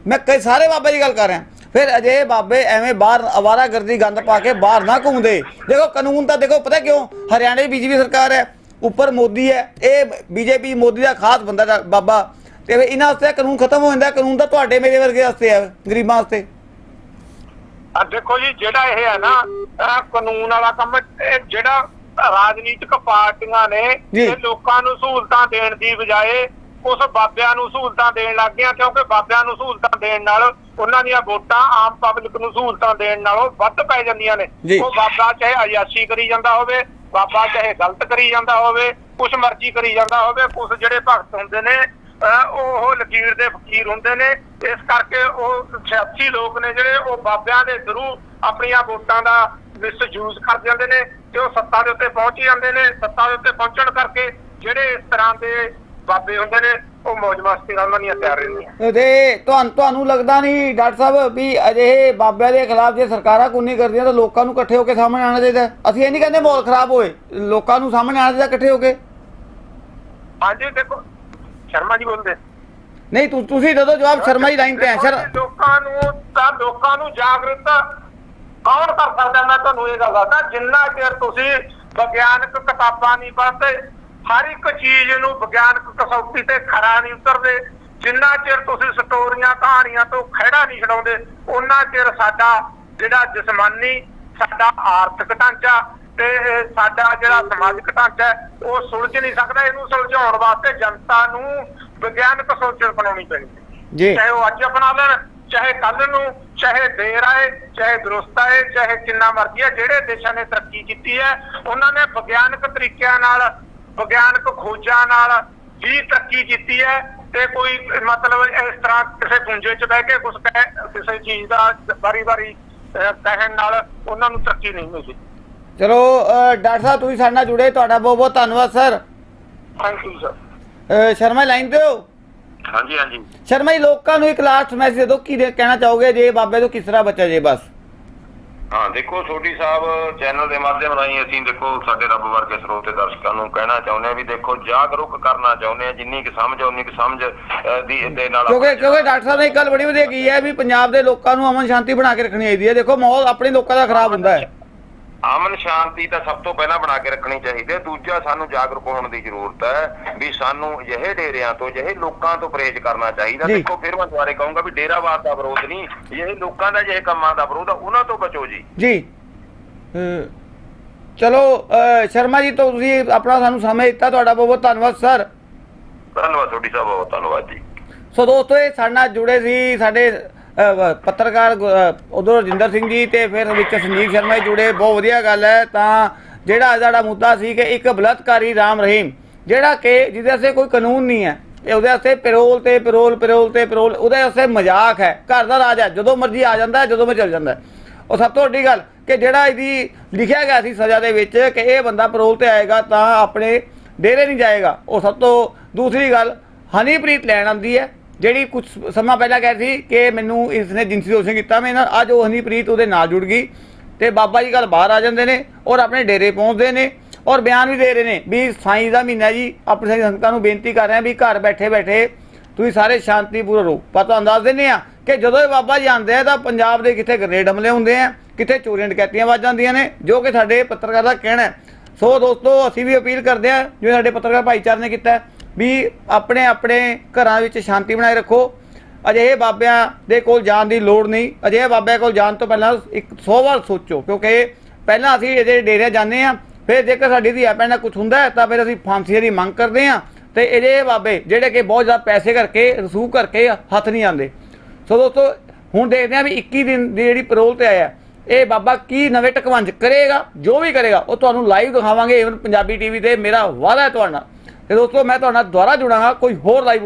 ਮੈਂ ਕਈ ਸਾਰੇ ਬਾਬੇ ਦੀ ਗੱਲ ਕਰ ਰਿਹਾ। ਫਿਰ ਅਜੇ ਬਾਬੇ ਐਵੇਂ ਬਾਹਰ ਅਵਾਰਾਗਰਦੀ ਗੰਦ ਪਾ ਕੇ ਬਾਹਰ ਨਾ ਘੁੰਮਦੇ। ਦੇਖੋ ਕਾਨੂੰਨ ਤਾਂ ਦੇਖੋ, ਪਤਾ ਕਿਉਂ? ਹਰਿਆਣੇ ਬੀਜੇਪੀ ਸਰਕਾਰ ਹੈ, ਉੱਪਰ ਮੋਦੀ ਹੈ, ਇਹ ਬੀਜੇਪੀ ਮੋਦੀ ਦਾ ਖਾਸ ਬੰਦਾ ਬਾਬਾ। ਤੇ ਇਹਨਾਂ ਵਾਸਤੇ ਕਾਨੂੰਨ ਖਤਮ ਹੋ ਜਾਂਦਾ, ਕਾਨੂੰਨ ਤਾਂ ਤੁਹਾਡੇ ਮੇਰੇ ਵਰਗੇ ਵਾਸਤੇ ਹੈ, ਗਰੀਬਾਂ ਵਾਸਤੇ। ਆ ਦੇਖੋ ਜੀ ਜਿਹੜਾ ਇਹ ਹੈ ਨਾ ਕਾਨੂੰਨ ਵਾਲਾ ਕੰਮ ਜਿਹੜਾ ਰਾਜਨੀਤਿਕ ਪਾਰਟੀਆਂ ਨੇ। ਇਹ ਲੋਕਾਂ ਨੂੰ ਸਹੂਲਤਾਂ ਦੇਣ ਦੀ ਬਜਾਏ ਉਸ ਬਾਬਿਆਂ ਨੂੰ ਸਹੂਲਤਾਂ ਦੇਣ ਲੱਗ ਗਿਆ ਕਿਉਂਕਿ ਬਾਬਿਆਂ ਨੂੰ ਸਹੂਲਤਾਂ ਦੇਣ ਨਾਲ ਉਹਨਾਂ ਦੀਆਂ ਵੋਟਾਂ ਆਮ ਪਬਲਿਕ ਨੂੰ ਸਹੂਲਤਾਂ ਦੇਣ ਨਾਲੋਂ ਵੱਧ ਪੈ ਜਾਂਦੀਆਂ ਨੇ। ਉਹ ਬਾਬਾ ਚਾਹੇ ਅਯਾਸ਼ੀ ਕਰੀ ਜਾਂਦਾ ਹੋਵੇ ਬਾਬਾ ਚਾਹੇ ਗਲਤ ਕਰੀ ਜਾਂਦਾ ਹੋਵੇ ਕੁਛ ਮਰਜ਼ੀ ਕਰੀ ਜਾਂਦਾ ਹੋਵੇ ਕੁਛ ਜਿਹੜੇ ਭਗਤ ਹੁੰਦੇ ਨੇ ਉਹ ਲਕੀਰ ਦੇ ਫਕੀਰ ਹੁੰਦੇ ਨੇ। ਇਸ ਕਰਕੇ ਉਹ ਸਿਆਸੀ ਲੋਕ ਨੇ ਜਿਹੜੇ ਉਹ ਬਾਬਿਆਂ ਦੇ ਥਰੂ ਆਪਣੀਆਂ ਵੋਟਾਂ ਦਾ ਮਿਸਯੂਜ਼ ਕਰ ਜਾਂਦੇ ਨੇ ਤੇ ਉਹ ਸੱਤਾ ਦੇ ਉੱਤੇ ਪਹੁੰਚ ਜਾਂਦੇ ਨੇ। ਸੱਤਾ ਦੇ ਉੱਤੇ ਪਹੁੰਚਣ ਕਰਕੇ ਜਿਹੜੇ ਇਸ ਤਰ੍ਹਾਂ ਦੇ ਬਾਬੇ ਹੁੰਦੇ ਨੇ ਉਹ ਮੌਜ ਮਸਤੀ ਨਾਲ ਦੀਆਂ ਤਿਆਰ ਰਹਿੰਦੀਆਂ ਤੇ ਤੁਹਾਨੂੰ ਤੁਹਾਨੂੰ ਲੱਗਦਾ ਨਹੀਂ ਡਾਕਟਰ ਸਾਹਿਬ ਵੀ ਅਜਿਹੇ ਬਾਬਿਆਂ ਦੇ ਖਿਲਾਫ ਜੇ ਸਰਕਾਰਾਂ ਕੁੰਨੀ ਕਰਦੀਆਂ ਤਾਂ ਲੋਕਾਂ ਨੂੰ ਇਕੱਠੇ ਹੋ ਕੇ ਸਾਹਮਣੇ ਆਉਣਾ ਚਾਹੀਦਾ। ਅਸੀਂ ਇਹ ਨਹੀਂ ਕਹਿੰਦੇ ਮਾਹੌਲ ਖਰਾਬ ਹੋਏ। ਲੋਕਾਂ ਨੂੰ ਸਾਹਮਣੇ ਆਉਣਾ ਚਾਹੀਦਾ ਇਕੱਠੇ ਹੋ ਕੇ। ਹਾਂਜੀ ਦੇਖੋ ਸ਼ਰਮਾ ਜੀ ਬੋਲਦੇ। ਨਹੀਂ ਤੁ- ਤੁਸੀਂ ਦੇ ਦਿਓ ਜਵਾਬ ਸ਼ਰਮਾ ਜੀ ਲਾਈਨ ਤੇ ਹੈ ਸ਼ਰ ਲੋਕਾਂ ਨੂੰ ਤਾਂ ਲੋਕਾਂ ਨੂੰ ਜਾਗਰੂਕ ਕੌਣ ਕਰ ਸਕਦਾ? ਮੈਂ ਤੁਹਾਨੂੰ ਇਹ ਗੱਲ ਦੱਸਦਾ ਜਿੰਨਾ ਚਿਰ ਤੁਸੀਂ ਵਿਗਿਆਨਕ ਕਿਤਾਬਾਂ ਨਹੀਂ ਪੜ੍ਹਦੇ ਹਰ ਇੱਕ ਚੀਜ਼ ਨੂੰ ਵਿਗਿਆਨਕ ਕਸੌਟੀ ਤੇ ਖਰਾ ਨਹੀਂ ਉਤਰਦੇ। ਜਿੰਨਾ ਚਿਰ ਤੁਸੀਂ ਸਟੋਰੀਆਂ ਕਹਾਣੀਆਂ ਤੋਂ ਖਹਿੜਾ ਨਹੀਂ ਛਡਾਉਂਦੇ ਉਹਨਾਂ ਚਿਰ ਸਾਡਾ ਜਿਹੜਾ ਜਿਸਮਾਨੀ ਸਾਡਾ ਆਰਥਿਕ ਢਾਂਚਾ ਤੇ ਸਾਡਾ ਜਿਹੜਾ ਸਮਾਜਿਕ ਢਾਂਚਾ ਹੈ, ਉਹ ਸੁਲਝ ਨਹੀਂ ਸਕਦਾ। ਇਹਨੂੰ ਸੁਲਝਾਉਣ ਵਾਸਤੇ ਜਨਤਾ ਨੂੰ ਵਿਗਿਆਨਕ ਸੋਚ ਅਪਣਾਉਣੀ ਪੈਂਦੀ। ਹੈ ਜੀ। ਚਾਹੇ ਉਹ ਅੱਜ ਅਪਣਾ ਲੈਣ ਚਾਹੇ ਕੱਲ ਨੂੰ ਚਾਹੇ ਦੇਰ ਆਏ ਚਾਹੇ ਦਰੁਸਤ ਆਏ ਚਾਹੇ ਕਿੰਨਾ ਮਰਜ਼ੀ ਹੈ ਜਿਹੜੇ ਦੇਸ਼ਾਂ ਨੇ ਤਰੱਕੀ ਕੀਤੀ ਹੈ ਉਹਨਾਂ ਨੇ ਵਿਗਿਆਨਕ ਤਰੀਕਿਆਂ ਨਾਲ ਵਿਗਿਆਨਕ ਖੋਜਾਂ ਨਾਲ ਹੀ ਤਰੱਕੀ ਕੀਤੀ ਹੈ। ਤੇ ਕੋਈ ਮਤਲਬ ਇਸ ਤਰ੍ਹਾਂ ਕਿਸੇ ਪੁੰਜੇ 'ਚ ਬਹਿ ਕੇ ਕੁਝ ਕਿਸੇ ਚੀਜ਼ ਦਾ ਵਾਰੀ-ਵਾਰੀ ਕਹਿਣ ਨਾਲ ਉਹਨਾਂ ਨੂੰ ਤਰੱਕੀ ਨਹੀਂ ਮਿਲਦੀ। ਚਲੋ ਡਾਕਟਰ ਸਾਹਿਬ ਤੁਸੀਂ ਸਾਡੇ ਨਾਲ ਜੁੜੇ ਤੁਹਾਡਾ ਬਹੁਤ ਬਹੁਤ ਧੰਨਵਾਦ sir. Thank you sir Sharma line ਤੇ ਹੋ? ਹਾਂਜੀ ਹਾਂਜੀ। ਸ਼ਰਮਾ ਜੀ ਲੋਕਾਂ ਨੂੰ ਇੱਕ ਲਾਸਟ ਮੈਸੇਜ ਦੇ ਕੀ ਕਹਿਣਾ ਚਾਹੋਗੇ ਜੇ ਬਾਬੇ ਤੋਂ ਕਿਸ ਤਰ੍ਹਾਂ ਬਚਾ ਜੇ ਬਸ। ਹਾਂ ਦੇਖੋ ਸੋਢੀ ਸਾਹਿਬ ਚੈਨਲ ਦੇ ਮਾਧਿਅਮ ਰਾਹੀਂ ਅਸੀਂ ਦੇਖੋ ਸਾਡੇ ਰੱਬ ਵਰਗੇ ਸਰੋਤੇ ਦਰਸ਼ਕਾਂ ਨੂੰ ਕਹਿਣਾ ਚਾਹੁੰਦੇ ਆ ਵੀ ਦੇਖੋ ਜਾਗਰੂਕ ਕਰਨਾ ਚਾਹੁੰਦੇ ਆ ਜਿੰਨੀ ਕਿ ਸਮਝ ਉਨੀ ਕਿ ਸਮਝ ਦੀ ਦੇ ਨਾਲ ਕਿਉਂਕਿ ਕਿਉਂਕਿ ਡਾਕਟਰ ਸਾਹਿਬ ਨੇ ਇੱਕ ਗੱਲ ਬੜੀ ਵਧੀਆ ਕੀ ਹੈ ਵੀ ਪੰਜਾਬ ਦੇ ਲੋਕਾਂ ਨੂੰ ਅਮਨ ਸ਼ਾਂਤੀ ਬਣਾ ਕੇ ਰੱਖਣੀ ਚਾਹੀਦੀ ਹੈ। ਦੇਖੋ ਮਾਹੌਲ ਆਪਣੇ ਲੋਕਾਂ ਦਾ ਖਰਾਬ ਹੁੰਦਾ ਹੈ। ਅਮਨ ਸ਼ਾਂਤੀ ਤਾਂ ਸਭ ਤੋਂ ਪਹਿਲਾਂ ਬਣਾ ਕੇ ਰੱਖਣੀ ਚਾਹੀਦੀ ਹੈ। ਦੂਜਾ ਸਾਨੂੰ ਜਾਗਰੂਕ ਹੋਣ ਦੀ ਜ਼ਰੂਰਤ ਹੈ ਵੀ ਸਾਨੂੰ ਅਜਿਹੇ ਡੇਰਿਆਂ ਤੋਂ ਅਜਿਹੇ ਲੋਕਾਂ ਤੋਂ ਪਰਹੇਜ਼ ਕਰਨਾ ਚਾਹੀਦਾ। ਦੇਖੋ ਫਿਰ ਮੈਂ ਦੁਬਾਰੇ ਕਹੂੰਗਾ ਵੀ ਡੇਰਾਵਾਦ ਦਾ ਵਿਰੋਧ ਨਹੀਂ ਇਹ ਲੋਕਾਂ ਦਾ ਜਿਹੇ ਕੰਮਾਂ ਦਾ ਵਿਰੋਧ ਆ ਉਹਨਾਂ ਤੋਂ ਬਚੋ ਜੀ। ਜੀ। ਚਲੋ ਸ਼ਰਮਾ ਜੀ ਤੋਂ ਤੁਸੀਂ ਆਪਣਾ ਸਾਨੂੰ ਸਮੇਂ ਦਿੱਤਾ ਤੁਹਾਡਾ ਬਹੁਤ ਬਹੁਤ ਧੰਨਵਾਦ ਸਰ। ਧੰਨਵਾਦ ਤੁਹਾਡੀ ਸਾਹਿਬ ਬਹੁਤ ਧੰਨਵਾਦ ਜੀ। ਸੋ ਦੋਸਤੋ ਇਹ ਸਾਡੇ ਨਾਲ ਜੁੜੇ ਸੀ ਸਾਡੇ ਪੱਤਰਕਾਰ ਉਧਰ ਰਜਿੰਦਰ ਸਿੰਘ ਜੀ ਤੇ ਫਿਰ ਵਿੱਚ ਸੰਜੀਵ ਸ਼ਰਮਾ ਜੀ ਜੁੜੇ, ਬਹੁਤ ਵਧੀਆ ਗੱਲ ਹੈ। ਤਾਂ ਜਿਹੜਾ ਸਾਡਾ ਮੁੱਦਾ ਸੀ ਕਿ ਇੱਕ ਬਲਤਕਾਰੀ ਰਾਮ ਰਹੀਮ, ਜਿਹੜਾ ਕਿ ਜਿਹਦੇ ਵਾਸਤੇ ਕੋਈ ਕਾਨੂੰਨ ਨਹੀਂ ਹੈ ਇਹ ਉਹਦੇ ਵਾਸਤੇ ਪੈਰੋਲ ਤੇ ਪੈਰੋਲ ਪੈਰੋਲ ਤੇ ਪੈਰੋਲ, ਉਹਦੇ ਵਾਸਤੇ ਮਜ਼ਾਕ ਹੈ। ਘਰ ਦਾ ਰਾਜ ਹੈ, ਜਦੋਂ ਮਰਜ਼ੀ ਆ ਜਾਂਦਾ ਜਦੋਂ ਮੈਂ ਚਲ ਜਾਂਦਾ ਉਹ ਸਭ ਤੋਂ ਵੱਡੀ ਗੱਲ ਕਿ ਜਿਹੜਾ ਇਹਦੀ ਲਿਖਿਆ ਗਿਆ ਸੀ ਸਜ਼ਾ ਦੇ ਵਿੱਚ ਕਿ ਇਹ ਬੰਦਾ ਪੈਰੋਲ ਤੇ ਆਏਗਾ ਤਾਂ ਆਪਣੇ ਡੇਰੇ ਨਹੀਂ ਜਾਏਗਾ। ਉਹ ਸਭ ਤੋਂ ਦੂਸਰੀ ਗੱਲ, ਹਨੀਪ੍ਰੀਤ ਲੈਣ ਆਂਦੀ ਹੈ। ਜਿਹੜੀ ਕੁਝ ਸਮਾਂ ਪਹਿਲਾਂ ਕਹਿ ਸੀ ਕਿ ਮੈਨੂੰ ਇਸ ਨੇ ਜਿੰਸੀ ਦੋਸ਼ਣ ਕੀਤਾ, ਮੈਂ ਨਾ ਅੱਜ ਉਹ ਹਨੀਪ੍ਰੀਤ ਉਹਦੇ ਨਾਲ ਜੁੜ ਗਈ ਤੇ ਬਾਬਾ ਜੀ ਕੱਲ ਬਾਹਰ ਆ ਜਾਂਦੇ ਨੇ ਔਰ ਆਪਣੇ ਡੇਰੇ ਪਹੁੰਚਦੇ ਨੇ ਔਰ ਬਿਆਨ ਵੀ ਦੇ ਰਹੇ ਨੇ ਵੀ ਸਾਈਂ ਦਾ ਮਹੀਨਾ ਜੀ, ਆਪਣੀ ਸਾਰੀ ਸੰਗਤਾਂ ਨੂੰ ਬੇਨਤੀ ਕਰ ਰਹੇ ਆ ਵੀ ਘਰ ਬੈਠੇ ਬੈਠੇ ਤੁਸੀਂ ਸਾਰੇ ਸ਼ਾਂਤੀਪੂਰਨ ਰਹੋ। ਪਰ ਤੁਹਾਨੂੰ ਦੱਸ ਦਿੰਦੇ ਆ ਕਿ ਜਦੋਂ ਇਹ ਬਾਬਾ ਜੀ ਆਉਂਦੇ ਆ ਤਾਂ ਪੰਜਾਬ ਦੇ ਕਿੱਥੇ ਗਰੇਡ ਹਮਲੇ ਹੁੰਦੇ ਆ, ਕਿੱਥੇ ਚੋਰੀਆਂ ਡਕੈਤੀਆਂ ਵੱਜ ਜਾਂਦੀਆਂ ਨੇ, ਜੋ ਕਿ ਸਾਡੇ ਪੱਤਰਕਾਰ ਦਾ ਕਹਿਣਾ ਸੋ ਦੋਸਤੋ, ਅਸੀਂ ਵੀ ਅਪੀਲ ਕਰਦੇ ਆ ਜਿਵੇਂ ਸਾਡੇ ਪੱਤਰਕਾਰ ਭਾਈਚਾਰੇ ਨੇ ਕੀਤਾ ਵੀ ਆਪਣੇ ਆਪਣੇ ਘਰਾਂ ਵਿੱਚ ਸ਼ਾਂਤੀ ਬਣਾਈ ਰੱਖੋ। ਅਜਿਹੇ ਬਾਬਿਆਂ ਦੇ ਕੋਲ ਜਾਣ ਦੀ ਲੋੜ ਨਹੀਂ। ਅਜਿਹੇ ਬਾਬਿਆਂ ਕੋਲ ਜਾਣ ਤੋਂ ਪਹਿਲਾਂ ਇੱਕ 100 ਵਾਰ ਸੋਚੋ, ਕਿਉਂਕਿ ਪਹਿਲਾਂ ਅਸੀਂ ਇਹਦੇ ਡੇਰੇ ਜਾਂਦੇ ਆ ਫਿਰ ਜੇਕਰ ਸਾਡੀ ਦੀ ਭੈਣ ਨਾਲ ਕੁਝ ਹੁੰਦਾ ਤਾਂ ਫਿਰ ਅਸੀਂ ਫਾਂਸੀ ਦੀ ਮੰਗ ਕਰਦੇ ਆ ਤੇ ਇਹਦੇ ਬਾਬੇ ਜਿਹੜੇ ਕਿ ਬਹੁਤ ਜ਼ਿਆਦਾ ਪੈਸੇ ਕਰਕੇ ਰਸੂ ਕਰਕੇ ਹੱਥ ਨਹੀਂ ਆਉਂਦੇ। ਸੋ ਦੋਸਤੋ, ਹੁਣ ਦੇਖਦੇ ਆ ਵੀ 21 ਦਿਨ ਦੀ ਜਿਹੜੀ ਪੈਰੋਲ ਤੇ ਆਇਆ, ਇਹ ਬਾਬਾ ਕੀ ਨਵੇਂ ਟਕਵੰਜ ਕਰੇਗਾ, ਜੋ ਵੀ ਕਰੇਗਾ, ਉਹ ਤੁਹਾਨੂੰ ਲਾਈਵ ਦਿਖਾਵਾਂਗੇ। ਇਵਨ ਪੰਜਾਬੀ ਟੀਵੀ ਤੇ ਮੇਰਾ ਵਾਅਦਾ ਹੈ ਤੁਹਾਡੇ ਤੇ ਦੋਸਤੋ ਮੈਂ ਤੁਹਾਡਾ ਨਾਲ ਦੁਬਾਰਾ ਜੁੜਾਂਗਾ ਕੋਈ ਹੋਰ ਲਾਈਵ